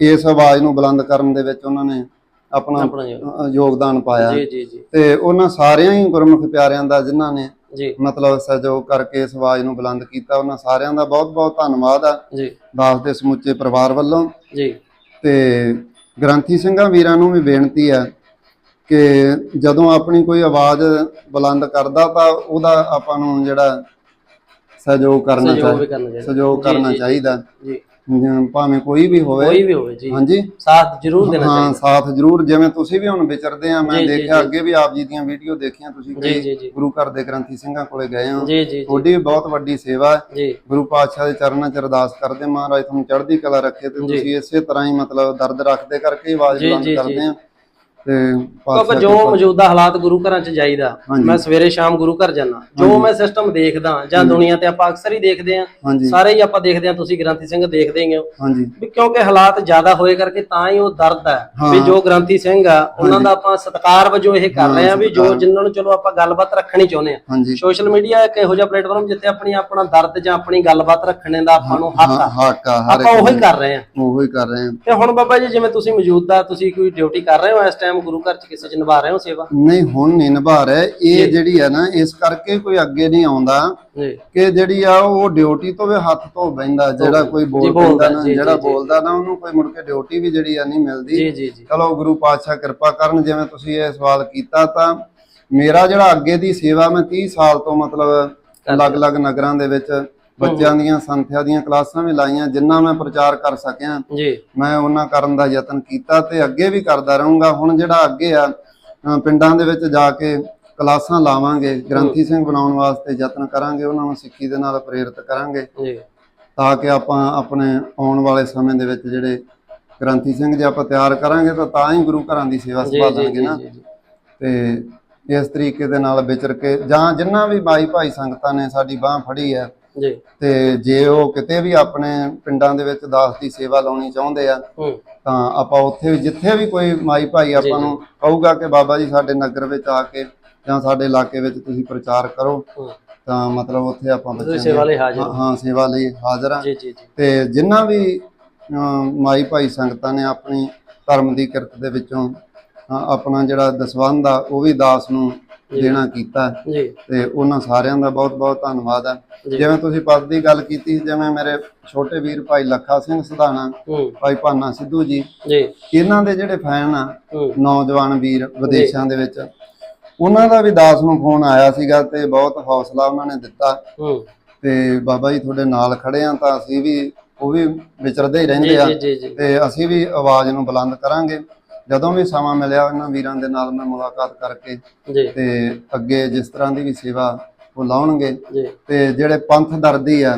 ਇਸ ਆਵਾਜ਼ ਨੂੰ ਬੁਲੰਦ ਕਰਨ ਦੇ ਵਿੱਚ ਉਹਨਾਂ ਨੇ ਆਪਣਾ ਅ, ਯੋਗਦਾਨ ਪਾਇਆ। ਜੀ ਜੀ ਜੀ। ਤੇ ਉਹਨਾਂ ਸਾਰਿਆਂ ਹੀ ਗੁਰਮੁਖ ਪਿਆਰਿਆਂ ਦਾ ਜਿਨ੍ਹਾਂ ਨੇ ਜੀ। ਮਤਲਬ ਸਹਿਯੋਗ ਕਰਕੇ ਇਸ ਆਵਾਜ਼ ਨੂੰ ਬੁਲੰਦ ਕੀਤਾ ਉਹਨਾਂ ਸਾਰਿਆਂ ਦਾ ਬਹੁਤ-ਬਹੁਤ ਧੰਨਵਾਦ ਆ। ਜੀ। ਦਾਸ ਦੇ ਸਮੁੱਚੇ ਪਰਿਵਾਰ ਵੱਲੋਂ। ਜੀ। ਤੇ ਗ੍ਰੰਥੀ ਸਿੰਘਾਂ ਵੀਰਾਂ ਨੂੰ ਵੀ ਬੇਨਤੀ ਹੈ ਕਿ ਜਦੋਂ ਆਪਣੀ ਕੋਈ ਆਵਾਜ਼ ਬੁਲੰਦ ਕਰਦਾ ਤਾਂ ਉਹਦਾ ਆਪਾਂ ਨੂੰ ਜਿਹੜਾ ਸਹਿਯੋਗ ਕਰਨਾ ਸਹਿਯੋਗ ਵੀ ਚਾਹੀਦਾ ਕਰਨਾ ਚਾਹੀਦਾ। ਸਹਿਯੋਗ ਕਰਨਾ ਚਾਹੀਦਾ। ਜੀ। ਜਿਵੇਂ ਭਾਵੇਂ ਕੋਈ ਵੀ ਹੋਵੇ। ਕੋਈ ਵੀ ਹੋਵੇ ਜੀ। ਹਾਂਜੀ। ਸਾਥ ਜ਼ਰੂਰ ਦੇਣਾ ਹਾਂ ਚਾਹੀਦਾ। ਸਾਥ ਜ਼ਰੂਰ ਜਿਵੇਂ ਤੁਸੀਂ ਵੀ ਹੁਣ ਵਿਚਰਦੇ ਆ ਮੈਂ ਜੀ, ਜੀ, ਦੇਖਿਆ ਜੀ। ਅੱਗੇ ਵੀ ਆਪ ਜੀ ਦੀਆਂ ਵੀਡੀਓ ਦੇਖੀਆਂ ਤੁਸੀਂ ਜੀ ਜੀ ਜੀ। ਗੁਰੂ ਘਰ ਦੇ ਗ੍ਰੰਥੀ ਸਿੰਘਾਂ ਕੋਲੇ ਗਏ ਹੋ ਜੀ ਜੀ ਤੁਹਾਡੀ ਵੀ ਬਹੁਤ ਵੱਡੀ ਸੇਵਾ ਹੈ। ਜੀ। ਗੁਰੂ ਪਾਤਸ਼ਾਹ ਦੇ ਚਰਨਾਂ 'ਚ ਅਰਦਾਸ ਕਰਦੇ ਮਹਾਰਾਜ ਤੁਹਾਨੂੰ ਚੜ੍ਹਦੀ ਕਲਾ ਰੱਖੇ ਤੇ ਤੁਸੀਂ ਇਸੇ ਤਰ੍ਹਾਂ ਹੀ ਮਤਲਬ ਦਰਦ ਰੱਖਦੇ ਕਰਕੇ ਹੀ ਆਵਾਜ਼ ਜੀ, ਬੁਲੰਦ ਜੀ, ਕਰਦੇ ਜੀ। ਆ। ਤੇ ਕਿਉਂਕਿ ਜੋ ਮੌਜੂਦਾ ਹਾਲਾਤ ਗੁਰੂ ਘਰਾਂ 'ਚ ਜਾਈਦਾ। ਮੈਂ ਸਵੇਰੇ ਸ਼ਾਮ ਗੁਰੂ ਘਰ ਜਾਣਾ ਜੋ ਮੈਂ ਸਿਸਟਮ ਦੇਖਦਾ ਜਾਂ ਦੁਨੀਆ ਤੇ ਆਪਾਂ ਅਕਸਰ ਹੀ ਦੇਖਦੇ ਆ ਸਾਰੇ ਹੀ ਆਪਾਂ ਦੇਖਦੇ ਆ ਤੁਸੀਂ ਗ੍ਰੰਥੀ ਸਿੰਘ ਦੇਖਦੇ ਹੀ ਵੀ ਕਿਉਂਕਿ ਹਾਲਾਤ ਜ਼ਿਆਦਾ ਹੋਏ ਕਰਕੇ ਤਾਂ ਹੀ ਉਹ ਦਰਦ ਹੈ। ਵੀ ਜੋ ਗ੍ਰੰਥੀ ਸਿੰਘ ਆ ਉਹਨਾਂ ਦਾ ਆਪਾਂ ਸਤਿਕਾਰ ਵਜੋਂ ਇਹ ਕਰ ਰਹੇ ਆ ਵੀ ਜੋ ਜਿਨ੍ਹਾਂ ਨੂੰ ਚਲੋ ਆਪਾਂ ਗੱਲਬਾਤ ਰੱਖਣੀ ਚਾਹੁੰਦੇ ਆ ਸੋਸ਼ਲ ਮੀਡੀਆ ਇੱਕ ਇਹੋ ਜਿਹਾ ਪਲੇਟਫਾਰਮ ਜਿੱਥੇ ਆਪਣੀ ਆਪਣਾ ਦਰਦ ਜਾਂ ਆਪਣੀ ਗੱਲਬਾਤ ਰੱਖਣੇ ਦਾ ਆਪਾਂ ਨੂੰ ਹੱਕ ਆ। ਆਪਾਂ ਉਹੀ ਕਰ ਰਹੇ ਆ ਉਹੀ ਕਰ ਰਹੇ ਆ ਤੇ ਹੁਣ ਬਾਬਾ ਜੀ ਜਿਵੇਂ ਤੁਸੀਂ ਮੌਜੂਦਾ ਤੁਸੀਂ ਕੋਈ ਡਿਊਟੀ ਕਰ ਰਹੇ ਹੋ ਇਸ ਟਾਈਮ ਗੁਰੂ ਘਰ ਚ ਕਿਸੇ ਚ ਨਿਭਾ ਰਹੇ ਹੋ ਸੇਵਾ? ਨਹੀਂ ਹੁਣ ਨਹੀਂ ਨਿਭਾ ਰਿਹਾ। ਇਹ ਜਿਹੜੀ ਹੈ ਨਾ ਇਸ ਕਰਕੇ ਕੋਈ ਅੱਗੇ ਨਹੀਂ ਆਉਂਦਾ ਕਿ ਜਿਹੜੀ ਆ ਉਹ ਡਿਊਟੀ ਤੋਂ ਵੀ ਹੱਥ ਧੋ ਬੈਂਦਾ ਜਿਹੜਾ ਕੋਈ ਬੋਲ ਬੋਲਦਾ, ਪੈਂਦਾ ਨਾ ਜਿਹੜਾ। ਬੋਲਦਾ ਨਾ ਉਹਨੂੰ ਕੋਈ ਮੁੜ ਕੇ ਡਿਊਟੀ ਵੀ ਜਿਹੜੀ ਆ ਨਹੀਂ ਮਿਲਦੀ। ਚਲੋ ਗੁਰੂ ਪਾਤਸ਼ਾਹ ਕਿਰਪਾ ਕਰਨ ਜਿਵੇਂ ਤੁਸੀਂ ਇਹ ਸਵਾਲ ਕੀਤਾ ਤਾਂ ਮੇਰਾ ਜਿਹੜਾ ਅੱਗੇ ਦੀ ਸੇਵਾ ਮੈਂ 30 ਸਾਲ ਤੋਂ ਮਤਲਬ ਅਲੱਗ-ਅਲੱਗ ਨਗਰਾਂ ਦੇ ਵਿੱਚ ਬੱਚਿਆਂ ਦੀਆਂ ਸੰਥਿਆ ਦੀਆਂ ਕਲਾਸਾਂ ਵੀ ਲਾਈਆਂ ਜਿੰਨਾ ਮੈਂ ਪ੍ਰਚਾਰ ਕਰ ਸਕਿਆ। ਜੀ। ਮੈਂ ਉਹਨਾਂ ਕਰਨ ਦਾ ਯਤਨ ਕੀਤਾ ਤੇ ਅੱਗੇ ਵੀ ਕਰਦਾ ਰਹੂੰਗਾ। ਹੁਣ ਜਿਹੜਾ ਅੱਗੇ ਆ ਪਿੰਡਾਂ ਦੇ ਵਿੱਚ ਜਾ ਕੇ ਕਲਾਸਾਂ ਲਾਵਾਂਗੇ ਗ੍ਰੰਥੀ ਸਿੰਘ ਬਣਾਉਣ ਵਾਸਤੇ ਯਤਨ ਕਰਾਂਗੇ ਉਹਨਾਂ ਨੂੰ ਸਿੱਖੀ ਦੇ ਨਾਲ ਪ੍ਰੇਰਿਤ ਕਰਾਂਗੇ। ਜੀ। ਤਾਂ ਕਿ ਆਪਾਂ ਆਪਣੇ ਆਉਣ ਵਾਲੇ ਸਮੇਂ ਦੇ ਵਿੱਚ ਜਿਹੜੇ ਗ੍ਰੰਥੀ ਸਿੰਘ ਜੇ ਆਪਾਂ ਤਿਆਰ ਕਰਾਂਗੇ ਤਾਂ ਤਾਂ ਹੀ ਗੁਰੂ ਘਰਾਂ ਦੀ ਸੇਵਾ ਸੰਭਾਲਾਂਗੇ ਨਾ। ਤੇ ਇਸ ਤਰੀਕੇ ਦੇ ਨਾਲ ਵਿਚਰ ਕੇ ਜਾਂ ਜਿੰਨਾ ਵੀ ਬਾਈ ਭਾਈ ਸੰਗਤਾਂ ਨੇ ਸਾਡੀ ਬਾਹ ਫੜੀ ਹੈ ਜੀ। ਤੇ ਜੇ ਉਹ ਕਿਤੇ ਵੀ ਆਪਣੇ ਪਿੰਡਾਂ ਦੇ ਵਿੱਚ ਦਾਸ ਦੀ ਸੇਵਾ ਲਾਉਣੀ ਚਾਹੁੰਦੇ ਆ ਤਾਂ ਆਪਾਂ ਉੱਥੇ ਵੀ ਜਿੱਥੇ ਵੀ ਕੋਈ ਮਾਈ ਭਾਈ ਆਪਾਂ ਨੂੰ ਕਹੂਗਾ ਕਿ ਬਾਬਾ ਜੀ ਸਾਡੇ ਨਗਰ ਵਿੱਚ ਆ ਕੇ ਜਾਂ ਸਾਡੇ ਇਲਾਕੇ ਵਿੱਚ ਤੁਸੀਂ ਪ੍ਰਚਾਰ ਕਰੋ ਤਾਂ ਮਤਲਬ ਉੱਥੇ ਆਪਾਂ ਬੱਚਿਆਂ ਸੇਵਾ ਲਈ ਹਾਜ਼ਰ ਹਾਂ ਸੇਵਾ ਲਈ ਹਾਜ਼ਰ ਹਾਂ ਜੀ ਜੀ ਜੀ। ਤੇ ਜਿੰਨਾ ਵੀ ਮਾਈ ਭਾਈ ਸੰਗਤਾਂ ਨੇ ਆਪਣੀ ਧਰਮ ਦੀ ਕਿਰਤ ਦੇ ਵਿੱਚੋਂ ਆਪਣਾ ਜਿਹੜਾ ਦਸਵੰਧ ਆ ਉਹ ਵੀ ਦਾਸ ਨੂੰ ਦੇਣਾ ਕੀਤਾ। ਜੀ। ਤੇ ਉਹਨਾਂ ਸਾਰਿਆਂ ਦਾ ਬਹੁਤ ਬਹੁਤ ਧੰਨਵਾਦ ਹੈ ਜੀ। ਜਿਵੇਂ ਤੁਸੀਂ ਪਦ ਦੀ ਗੱਲ ਕੀਤੀ ਜਿਵੇਂ ਮੇਰੇ ਛੋਟੇ ਵੀਰ ਭਾਈ ਲੱਖਾ ਸਿੰਘ ਸਧਾਣਾ ਭਾਈ ਭਾਨਾ ਸਿੱਧੂ ਜੀ ਜੀ। ਇਹਨਾਂ ਦੇ ਜਿਹੜੇ ਫੈਨ ਆ ਨੌਜਵਾਨ ਵੀਰ ਵਿਦੇਸ਼ਾਂ ਦੇ ਵਿੱਚ ਉਹਨਾਂ ਦਾ ਵੀ ਦਾਸ ਨੂੰ ਫੋਨ ਆਇਆ ਸੀਗਾ ਤੇ ਬਹੁਤ ਹੌਸਲਾ ਉਹਨਾਂ ਨੇ ਦਿੱਤਾ। ਤੇ ਬਾਬਾ ਜੀ ਤੁਹਾਡੇ ਨਾਲ ਖੜੇ ਆ ਤਾਂ ਅਸੀਂ ਵੀ ਉਹ ਵੀ ਵਿਚਰਦੇ ਹੀ ਰਹਿੰਦੇ ਆ। ਤੇ ਅਸੀਂ ਵੀ ਆਵਾਜ਼ ਨੂੰ ਬੁਲੰਦ ਕਰਾਂਗੇ। ਜਦੋਂ ਵੀ ਸਮਾਂ ਮਿਲਿਆ ਇਹਨਾਂ ਵੀਰਾਂ ਦੇ ਨਾਲ ਮੈਂ ਮੁਲਾਕਾਤ ਕਰਕੇ ਜੀ। ਤੇ ਅੱਗੇ ਜਿਸ ਤਰ੍ਹਾਂ ਦੀ ਵੀ ਸੇਵਾ ਉਹ ਲਾਉਣਗੇ ਜੀ। ਤੇ ਜਿਹੜੇ ਪੰਥ ਦਰਦੀ ਆ